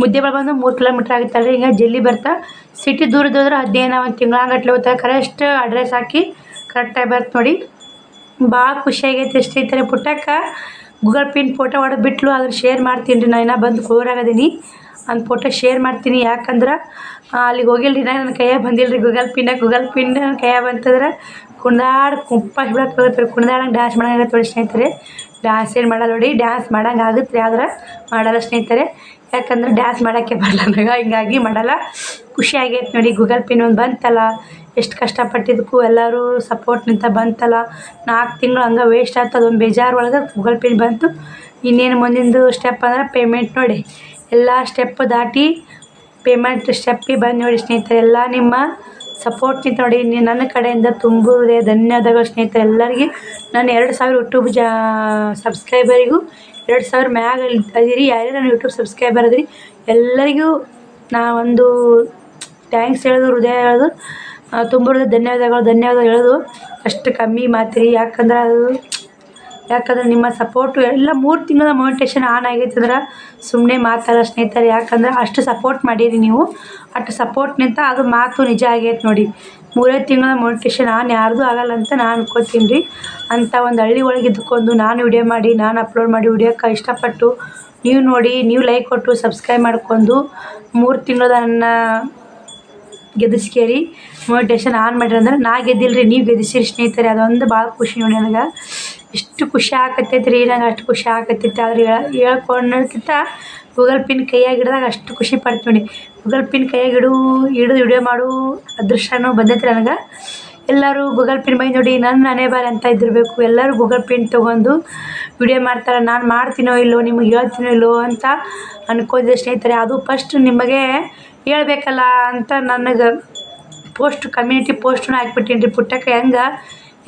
Speaker 1: ಮುದ್ದೆಗಳು ಬಂದು ಮೂರು ಕಿಲೋಮೀಟ್ರ್ ಆಗುತ್ತಲ್ಲ ರೀ ಹಿಂಗೆ ಜಲ್ಲಿ ಬರ್ತಾ. ಸಿಟಿ ದೂರದ ಹೋದ್ರೆ ಹದಿನೈದು, ಒಂದು ತಿಂಗಳಾಗಟ್ಲೆ ಹೋಗ್ತಾರೆ ಕರೆಕ್ಟ್ ಅಡ್ರೆಸ್ ಹಾಕಿ ಕರೆಕ್ಟಾಗಿ ಬರ್ತು ನೋಡಿ. ಭಾಳ ಖುಷಿಯಾಗೈತೆ ಸ್ನೇಹಿತರೆ ಪುಟ್ಟಕ್ಕ. ಗೂಗಲ್ ಪಿನ್ ಫೋಟೋ ಹೊಡೆದು ಬಿಟ್ಲು ಅದನ್ನ ಶೇರ್ ಮಾಡ್ತೀನಿ ರೀ. ನಾನು ಇನ್ನೂ ಬಂದು ಕೋರಾಗದೀನಿ ಒಂದು ಫೋಟೋ ಶೇರ್ ಮಾಡ್ತೀನಿ. ಯಾಕಂದ್ರೆ ಅಲ್ಲಿಗೆ ಹೋಗಿಲ್ಲ ರೀ ನನ್ನ ಕೈಯಾಗ ಬಂದಿಲ್ಲ ರೀ ಗೂಗಲ್ ಪಿನ್ನ ಗೂಗಲ್ ಪಿನ್ ನನ್ನ ಕೈಯಾಗ ಬಂತಂದ್ರೆ ಕುಣ್ದಾಡ್ ಕುಂಪ ಹಿಡಕ್ಕೆ ಹೋಗುತ್ತೆ ರೀ. ಕುಣ್ದಾಡಂಗೆ ಡ್ಯಾನ್ಸ್ ಮಾಡೋಂಗೆ ನೋಡಿ ಸ್ನೇಹಿತರೆ. ಡ್ಯಾನ್ಸ್ ಏನು ಮಾಡಲ್ಲ ನೋಡಿ. ಡ್ಯಾನ್ಸ್ ಮಾಡೋಂಗೆ ಆಗುತ್ತೆ ರೀ. ಆದ್ರೆ ಮಾಡಲ್ಲ ಸ್ನೇಹಿತರೆ. ಯಾಕಂದ್ರೆ ಡ್ಯಾನ್ಸ್ ಮಾಡೋಕ್ಕೆ ಬರಲ್ಲ. ನನಗೆ ಹಿಂಗಾಗಿ ಮಾಡಲ್ಲ. ಖುಷಿ ಆಗೈತೆ ನೋಡಿ. ಗೂಗಲ್ ಪಿನ್ ಒಂದು ಬಂತಲ್ಲ. ಎಷ್ಟು ಕಷ್ಟಪಟ್ಟಿದ್ದಕ್ಕೂ ಎಲ್ಲರೂ ಸಪೋರ್ಟ್ನಿಂದ ಬಂತಲ್ಲ. ನಾಲ್ಕು ತಿಂಗಳು ಹಂಗೆ ವೇಸ್ಟ್ ಆಯ್ತು ಅದೊಂದು ಬೇಜಾರು ಒಳಗೆ ಗೂಗಲ್ ಪೇ ಬಂತು. ಇನ್ನೇನು ಮುಂದಿಂದು ಸ್ಟೆಪ್ ಅಂದ್ರೆ ಪೇಮೆಂಟ್ ನೋಡಿ. ಎಲ್ಲ ಸ್ಟೆಪ್ ದಾಟಿ ಪೇಮೆಂಟ್ ಸ್ಟೆಪ್ಪಿಗೆ ಬಂದು ನೋಡಿ ಸ್ನೇಹಿತರೆ. ಎಲ್ಲ ನಿಮ್ಮ ಸಪೋರ್ಟ್ನಿಂದ ನೋಡಿ. ನೀವು ನನ್ನ ಕಡೆಯಿಂದ ತುಂಬುವುದೇ ಧನ್ಯವಾದಗಳು ಸ್ನೇಹಿತರೆ ಎಲ್ಲರಿಗೆ. ನಾನು ಎರಡು ಸಾವಿರ ಯೂಟ್ಯೂಬ್ ಜಾ ಸಬ್ಸ್ಕ್ರೈಬರಿಗೂ ಎರಡು ಸಾವಿರ ಮ್ಯಾಗ ಅದೀರಿ ಯಾರ್ಯಾರು ನನ್ನ ಯೂಟ್ಯೂಬ್ ಸಬ್ಸ್ಕ್ರೈಬರ್ ಅದ್ರಿ ಎಲ್ಲರಿಗೂ ನಾ ಒಂದು ಥ್ಯಾಂಕ್ಸ್ ಹೇಳೋದು, ಹೃದಯ ಹೇಳೋದು. ತುಂಬ ಧನ್ಯವಾದಗಳು ಧನ್ಯವಾದ ಹೇಳೋದು. ಅಷ್ಟು ಕಮ್ಮಿ ಮಾತ್ರಿ, ಯಾಕಂದ್ರೆ ಅದು, ಯಾಕಂದ್ರೆ ನಿಮ್ಮ ಸಪೋರ್ಟು ಎಲ್ಲ ಮೂರು ತಿಂಗಳ ಮೋಟಿವೇಶನ್ ಆನ್ ಆಗೈತೆ ಅಂದ್ರೆ ಸುಮ್ಮನೆ ಮಾತಾಡೋ ಸ್ನೇಹಿತರೆ, ಯಾಕಂದ್ರೆ ಅಷ್ಟು ಸಪೋರ್ಟ್ ಮಾಡೀರಿ ನೀವು. ಅಷ್ಟು ಸಪೋರ್ಟ್ನಿಂದ ಅದು ಮಾತು ನಿಜ ಆಗೈತೆ ನೋಡಿ. ಮೂರೇ ತಿಂಗಳ ಮೋಟಿವೇಶನ್ ಆನ್ ಯಾರ್ದು ಆಗಲ್ಲ ಅಂತ ನಾನು ಅನ್ಕೋತೀನಿ ರೀ. ಅಂತ ಒಂದು ಹಳ್ಳಿ ಒಳಗೆ ಇದ್ಕೊಂಡು ನಾನು ವಿಡಿಯೋ ಮಾಡಿ, ನಾನು ಅಪ್ಲೋಡ್ ಮಾಡಿ ವಿಡಿಯೋಕ್ಕೆ ಇಷ್ಟಪಟ್ಟು, ನೀವು ನೋಡಿ, ನೀವು ಲೈಕ್ ಕೊಟ್ಟು ಸಬ್ಸ್ಕ್ರೈಬ್ ಮಾಡ್ಕೊಂಡು, ಮೂರು ತಿಂಗಳ ನನ್ನ ಗೆದಿಸ್ಕೇರಿ ಮೋಟಿವೇಶನ್ ಆನ್ ಮಾಡಿರಿ ಅಂದ್ರೆ, ನಾ ಗೆದ್ದಿಲ್ಲ ರೀ ನೀವು ಗೆದಿಸಿರಿ ಸ್ನೇಹಿತರೆ. ಅದೊಂದು ಭಾಳ ಖುಷಿ ನೋಡಿ ನನಗೆ. ಎಷ್ಟು ಖುಷಿ ಆಕತ್ತೈತೆ ರೀ ನಂಗೆ ಅಷ್ಟು ಖುಷಿ ಆಕತ್ತೈತೆ ಆದ್ರೆ ಹೇಳ ಹೇಳ್ಕೊಂಡಿರ್ತಿತ್ತ ಗೂಗಲ್ ಪಿನ್ ಕೈಯಾಗ ಹಿಡ್ದಾಗ ಅಷ್ಟು ಖುಷಿ ಪಡ್ತೀವಿ ನೋಡಿ ಗೂಗಲ್ ಪಿನ್ ಕೈಯಾಗ ಇಡು ಹಿಡಿದು ವಿಡಿಯೋ ಮಾಡು ಅದೃಷ್ಟನೂ ಬಂದೈತೆ ನನಗೆ. ಎಲ್ಲರೂ ಗೂಗಲ್ ಪಿನ್ ಬೈ ನೋಡಿ ನನ್ನ ಮನೆ ಬಾರಿ ಅಂತ ಇದ್ದಿರಬೇಕು. ಎಲ್ಲರೂ ಗೂಗಲ್ ಪಿನ್ ತೊಗೊಂಡು ವಿಡಿಯೋ ಮಾಡ್ತಾರೆ, ನಾನು ಮಾಡ್ತೀನೋ ಇಲ್ಲೋ, ನಿಮಗೆ ಹೇಳ್ತೀನೋ ಇಲ್ಲೋ ಅಂತ ಅನ್ಕೋದಿದ್ದೆ ಸ್ನೇಹಿತರೆ. ಅದು ಫಸ್ಟ್ ನಿಮಗೆ ಹೇಳ್ಬೇಕಲ್ಲ ಅಂತ ನನಗೆ ಪೋಸ್ಟ್ ಕಮ್ಯುನಿಟಿ ಪೋಸ್ಟ್ನ ಹಾಕ್ಬಿಟ್ಟೀನಿ ರೀ ಪುಟ್ಟಕ್ಕೆ. ಹೆಂಗೆ?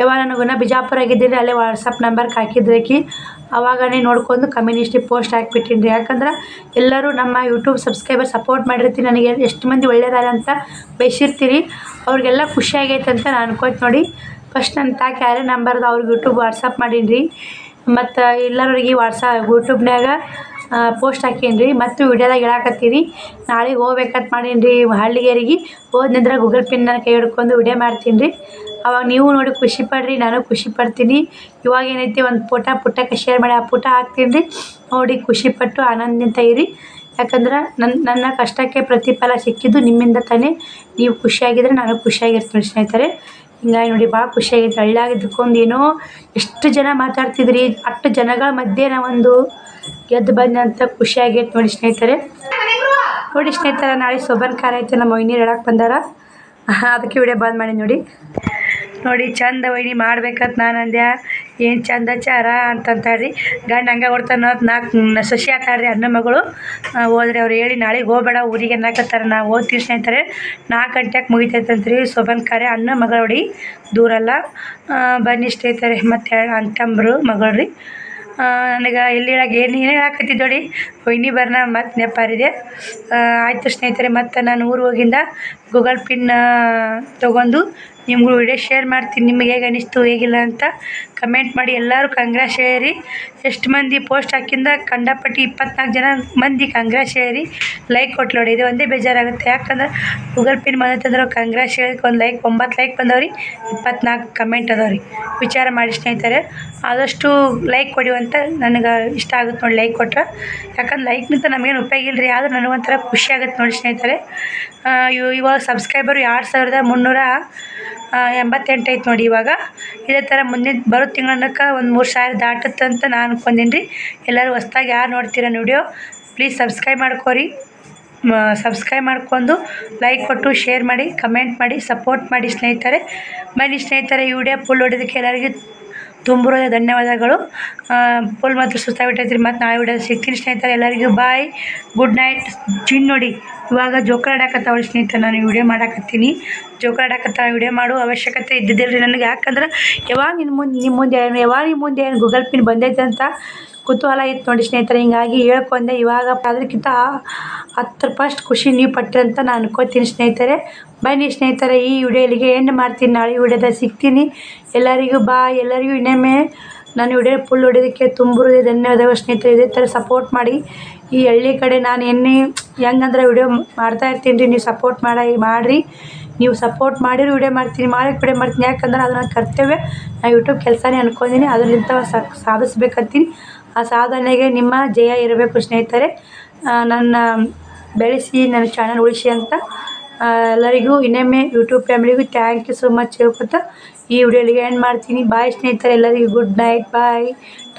Speaker 1: ಯಾವಾಗ ನನಗೆ ಬಿಜಾಪುರ ಆಗಿದ್ದೀನಿ ಅಲ್ಲೇ ವಾಟ್ಸಪ್ ನಂಬರ್ಗೆ ಹಾಕಿದ್ರಕಿ ಅವಾಗನೇ ನೋಡ್ಕೊಂಡು ಕಮ್ಯುನಿಟಿ ಪೋಸ್ಟ್ ಹಾಕ್ಬಿಟ್ಟಿನಿ ರೀ. ಯಾಕಂದ್ರೆ ಎಲ್ಲರೂ ನಮ್ಮ ಯೂಟ್ಯೂಬ್ ಸಬ್ಸ್ಕ್ರೈಬರ್ ಸಪೋರ್ಟ್ ಮಾಡಿರ್ತೀನಿ ನನಗೆ. ಎಷ್ಟು ಮಂದಿ ಒಳ್ಳೇದಾರ ಅಂತ ಬಯಸಿರ್ತೀರಿ. ಅವ್ರಿಗೆಲ್ಲ ಖುಷಿ ಆಗೈತೆ ಅಂತ ನಾನು ಅನ್ಕೋತ ನೋಡಿ. ಫಸ್ಟ್ ನನ್ನ ತಾಕ ಯಾರೇ ನಂಬರ್ದು ಅವ್ರಿಗೆ ಯೂಟ್ಯೂಬ್ ವಾಟ್ಸಪ್ ಮಾಡೀನಿ ರೀ ಮತ್ತು ಎಲ್ಲರಿಗೆ ವಾಟ್ಸಾ ಯೂಟ್ಯೂಬ್ನ್ಯಾಗ ಪೋಸ್ಟ್ ಹಾಕೇನಿ ಮತ್ತು ವಿಡಿಯೋದಾಗ ಹೇಳಾಕತ್ತೀರಿ. ನಾಳೆಗೆ ಹೋಗ್ಬೇಕಂತ ಮಾಡೀನಿ ರೀ ಹಳ್ಳಿಗೇರಿಗೆ ಹೋದ್ನಂದ್ರೆ ಗೂಗಲ್ ಪಿನ್ ನನ್ನ ಕೈ ಹಿಡ್ಕೊಂಡು ವಿಡಿಯೋ ಮಾಡ್ತೀನಿ ರೀ ಅವಾಗ ನೀವು ನೋಡಿ ಖುಷಿ ಪಡ್ರಿ, ನಾನು ಖುಷಿ ಪಡ್ತೀನಿ. ಇವಾಗ ಏನೈತಿ ಒಂದು ಫೋಟೋ ಪುಟಕ್ಕೆ ಶೇರ್ ಮಾಡಿ ಆ ಪುಟ ಹಾಕ್ತೀನಿ ರೀ ನೋಡಿ ಖುಷಿಪಟ್ಟು ಆನಂದಿಂದ ಇರಿ. ಯಾಕಂದ್ರೆ ನನ್ನ ನನ್ನ ಕಷ್ಟಕ್ಕೆ ಪ್ರತಿಫಲ ಸಿಕ್ಕಿದ್ದು ನಿಮ್ಮಿಂದ ತಾನೇ. ನೀವು ಖುಷಿಯಾಗಿದ್ರೆ ನಾನು ಖುಷಿಯಾಗಿರ್ತೀನಿ ಸ್ನೇಹಿತರೆ. ಹಿಂಗಾಗಿ ನೋಡಿ ಭಾಳ ಖುಷಿಯಾಗೈತೆ ಹಳ್ಳಾಗಿದ್ದಕ್ಕೊಂದು ಏನೋ ಎಷ್ಟು ಜನ ಮಾತಾಡ್ತಿದ್ರಿ. ಅಷ್ಟು ಜನಗಳ ಮಧ್ಯೆ ನಾವೊಂದು ಗೆದ್ದು ಬಂದೆ ಅಂತ ಖುಷಿಯಾಗೈತೆ ನೋಡಿ ಸ್ನೇಹಿತರೆ. ನೋಡಿ ಸ್ನೇಹಿತರೆ, ನಾಳೆ ಸೊಬನ್ ಖಾರ ಐತೆ, ನಮ್ಮ ವೈನೀರು ಹೇಳಕ್ಕೆ ಬಂದಾರ. ಅದಕ್ಕೆ ವಿಡಿಯೋ ಬಂದ್ ಮಾಡಿ ನೋಡಿ. ನೋಡಿ, ಚಂದ ವೈನಿ ಮಾಡ್ಬೇಕಂತ ನಾನು ಅಂದೆ ಏನು ಚಂದ ಚಾರ ಅಂತಂತಾಳ್ರಿ ಗಂಡ ಹಂಗೆ ಕೊಡ್ತಾನ ನಾಲ್ಕು ಸಸಿ ಆತಾಳ್ರಿ ಅಣ್ಣ ಮಗಳು. ಹೋದ್ರೆ ಅವ್ರು ಹೇಳಿ ನಾಳೆಗೆ ಹೋಗ್ಬೇಡ, ಊರಿಗೆ ಅನ್ನಕತ್ತಾರೆ. ನಾವು ಓದ್ತೀವಿ ಸ್ನೇಹಿತರೆ. ನಾಲ್ಕು ಗಂಟೆಗೆ ಮುಗಿತೈತಂತ್ರಿ ಸೊಬನ್ ಕಾರ್ಯ ಅಣ್ಣ ಮಗಳ ನೋಡಿ ದೂರಲ್ಲ. ಬನ್ನಿ ಸ್ನೇಹಿತರೆ, ಮತ್ತು ಅಂತಂಬ್ರು ಮಗಳು ರೀ ನನಗೆ ಎಲ್ಲಿ ಏನು ಏನು ಹೇಳಕತ್ತಿದ್ದು ನೋಡಿ ವೈನಿ ಬರ್ನ ಮತ್ತೆ ನೆಪಾರಿದೆ ಆಯಿತು ಸ್ನೇಹಿತರೆ, ಮತ್ತು ನಾನು ಊರು ಹೋಗಿಂದ ಗೂಗಲ್ ಪಿನ್ ತೊಗೊಂಡು ನಿಮ್ಗೂ ವಿಡಿಯೋ ಶೇರ್ ಮಾಡ್ತೀನಿ. ನಿಮಗೆ ಹೇಗೆ ಅನಿಸ್ತು, ಹೇಗಿಲ್ಲ ಅಂತ ಕಮೆಂಟ್ ಮಾಡಿ. ಎಲ್ಲರೂ ಕಂಗ್ರಾಸ್ ಹೇಳಿ. ಎಷ್ಟು ಮಂದಿ ಪೋಸ್ಟ್ ಹಾಕಿಂದ ಕಂಡಪಟ್ಟಿ ಇಪ್ಪತ್ನಾಲ್ಕು ಜನ ಮಂದಿ ಕಂಗ್ರಾಸ್ ಹೇಳಿರಿ ಲೈಕ್ ಕೊಟ್ಟು ನೋಡಿ. ಇದು ಒಂದೇ ಬೇಜಾರಾಗುತ್ತೆ. ಯಾಕಂದ್ರೆ ಗೂಗಲ್ ಪಿನ್ ಬಂದಂತಂದ್ರೆ ಕಂಗ್ರಾಸ್ ಹೇಳಿಕ್ಕೆ ಒಂದು ಲೈಕ್ ಒಂಬತ್ತು ಲೈಕ್ ಬಂದವ್ರಿ. ಇಪ್ಪತ್ನಾಲ್ಕು ಕಮೆಂಟ್ ಅದಾವ್ರಿ. ವಿಚಾರ ಮಾಡಿ ಸ್ನೇಹಿತರೆ. ಆದಷ್ಟು ಲೈಕ್ ಕೊಡಿ ಅಂತ ನನಗೆ ಇಷ್ಟ ಆಗುತ್ತೆ ನೋಡಿ ಲೈಕ್ ಕೊಟ್ಟರೆ ಯಾಕಂದ್ರೆ ಲೈಕ್ನಿಂದ ನಮಗೇನು ಉಪಯೋಗ ಇಲ್ಲ ರೀ ಆದ್ರೆ ನನಗೊಂಥರ ಖುಷಿ ಆಗುತ್ತೆ ನೋಡಿ ಸ್ನೇಹಿತರೆ. ಇವಾಗ ಸಬ್ಸ್ಕ್ರೈಬರು ಎರಡು ಸಾವಿರದ ಮುನ್ನೂರ ಎಂಬತ್ತೆಂಟು ಐತೆ ನೋಡಿ ಇವಾಗ. ಇದೇ ಥರ ಮುಂದಿನ ಬರೋ ತಿಂಗಳನ್ನಕ್ಕೆ ಒಂದು ಮೂರು ಸಾವಿರ ದಾಟುತ್ತೆ ಅಂತ ನಾನು ಅನ್ಕೊಂಡೀನಿ ರೀ ಎಲ್ಲರೂ ಹೊಸ್ದಾಗಿ ಯಾರು ನೋಡ್ತೀರ ವಿಡಿಯೋ ಪ್ಲೀಸ್ ಸಬ್ಸ್ಕ್ರೈಬ್ ಮಾಡ್ಕೊರಿ. ಸಬ್ಸ್ಕ್ರೈಬ್ ಮಾಡ್ಕೊಂಡು ಲೈಕ್ ಕೊಟ್ಟು ಶೇರ್ ಮಾಡಿ ಕಮೆಂಟ್ ಮಾಡಿ ಸಪೋರ್ಟ್ ಮಾಡಿ ಸ್ನೇಹಿತರೆ. ಬನ್ನಿ ಸ್ನೇಹಿತರೆ, ಈ ವಿಡಿಯೋ ಫುಲ್ ಹೊಡೆದಕ್ಕೆ ಎಲ್ಲರಿಗೂ ತುಂಬಿರೋದೇ ಧನ್ಯವಾದಗಳು. ಫುಲ್ ಮತ್ತು ಸುತ್ತಾಗ್ಬಿಟ್ಟೈತ್ರಿ ಮತ್ತು ನಾಳೆ ವಿಡಿಯೋ ಸಿಗ್ತೀನಿ ಸ್ನೇಹಿತರೆ. ಎಲ್ಲರಿಗೂ ಬಾಯ್, ಗುಡ್ ನೈಟ್. ಜಿನ್ ನೋಡಿ, ಇವಾಗ ಜೋಕರ್ ಆಡಾಕತ್ತಾವಳಿ ಸ್ನೇಹಿತರೆ, ನಾನು ವಿಡಿಯೋ ಮಾಡಾಕತ್ತೀನಿ. ಜೋಕರ್ ಆಡಾಕತ್ತ ವಿಡಿಯೋ ಮಾಡೋ ಅವಶ್ಯಕತೆ ಇದ್ದಿದ್ದಿಲ್ಲ ರೀ ನನಗೆ. ಯಾಕಂದ್ರೆ ಯಾವಾಗ ನಿನ್ನ ಮುಂದೆ ನಿಮ್ಮ ಮುಂದೆ ಯಾವಾಗ ನಿಮ್ಮ ಮುಂದೆ ಏನು ಗೂಗಲ್ ಪಿನ್ ಬಂದೈತೆ ಅಂತ ಕುತೂಹಲ ಇತ್ತು ನೋಡಿ ಸ್ನೇಹಿತರೆ, ಹಿಂಗಾಗಿ ಹೇಳ್ಕೊಂಡೆ, ಇವಾಗ ಅದಕ್ಕಿಂತ ಹತ್ತು ಫಸ್ಟ್ ಖುಷಿ ನೀವು ಪಟ್ಟಿರಿ ಅಂತ ನಾನು ಅನ್ಕೋತೀನಿ ಸ್ನೇಹಿತರೆ. ಬನ್ನಿ ಸ್ನೇಹಿತರೆ, ಈ ವಿಡಿಯೋ ಇಲ್ಲಿಗೆ ಎಂಡ್ ಮಾಡ್ತೀನಿ. ನಾಳೆ ವಿಡಿಯೋದಾಗ ಸಿಗ್ತೀನಿ. ಎಲ್ಲರಿಗೂ ಬಾ ಎಲ್ಲರಿಗೂ ಇನ್ನೊಮ್ಮೆ ನಾನು ವಿಡಿಯೋ ಫುಲ್ ಹೊಡೋದಕ್ಕೆ ತುಂಬರು ಧನ್ಯವಾದಗಳು ಸ್ನೇಹಿತರೆ. ಇದೇ ಥರ ಸಪೋರ್ಟ್ ಮಾಡಿ. ಈ ಹಳ್ಳಿ ಕಡೆ ನಾನು ಎಣ್ಣೆ ಹೆಂಗಂದ್ರೆ ವಿಡಿಯೋ ಮಾಡ್ತಾ ಇರ್ತೀನಿ ರೀ. ನೀವು ಸಪೋರ್ಟ್ ಮಾಡಿ ಮಾಡಿರಿ. ನೀವು ಸಪೋರ್ಟ್ ಮಾಡಿರೋ ವಿಡಿಯೋ ಮಾಡ್ತೀನಿ. ಮಾಡೋಕ್ಕೆ ವಿಡಿಯೋ ಮಾಡ್ತೀನಿ. ಯಾಕಂದ್ರೆ ಅದು ನನ್ನ ಕರ್ತವ್ಯ. ನಾನು ಯೂಟ್ಯೂಬ್ ಕೆಲಸನೇ ಅನ್ಕೊಂಡಿನಿ. ಅದರಿಂದ ಸಾಧಿಸ್ಬೇಕಂತೀನಿ. ಆ ಸಾಧನೆಗೆ ನಿಮ್ಮ ಜಯ ಇರಬೇಕು ಸ್ನೇಹಿತರೆ. ನನ್ನ ಬೆಳೆಸಿ, ನನ್ನ ಚಾನಲ್ ಉಳಿಸಿ ಅಂತ ಎಲ್ಲರಿಗೂ ಇನ್ನೊಮ್ಮೆ ಯೂಟ್ಯೂಬ್ ಫ್ಯಾಮಿಲಿಗೂ ಥ್ಯಾಂಕ್ ಯು ಸೋ ಮಚ್ ಹೇಳ್ಕೊತಾ ಈ ವಿಡಿಯೋಲಿಗೆ ಎಂಡ್ ಮಾಡ್ತೀನಿ. ಬಾಯ್ ಸ್ನೇಹಿತರೆ, ಎಲ್ಲರಿಗೂ ಗುಡ್ ನೈಟ್ ಬಾಯ್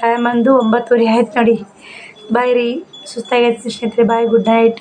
Speaker 1: ಟೈಮ್ ಅಂದು ಒಂಬತ್ತುವರೆ ಆಯ್ತು ನೋಡಿ. ಬಾಯ್ ರೀ. ಸುಸ್ತಾಗೈತೆ ಸ್ನೇಹಿತರೆ ಬಾಯ್ ಗುಡ್ ನೈಟ್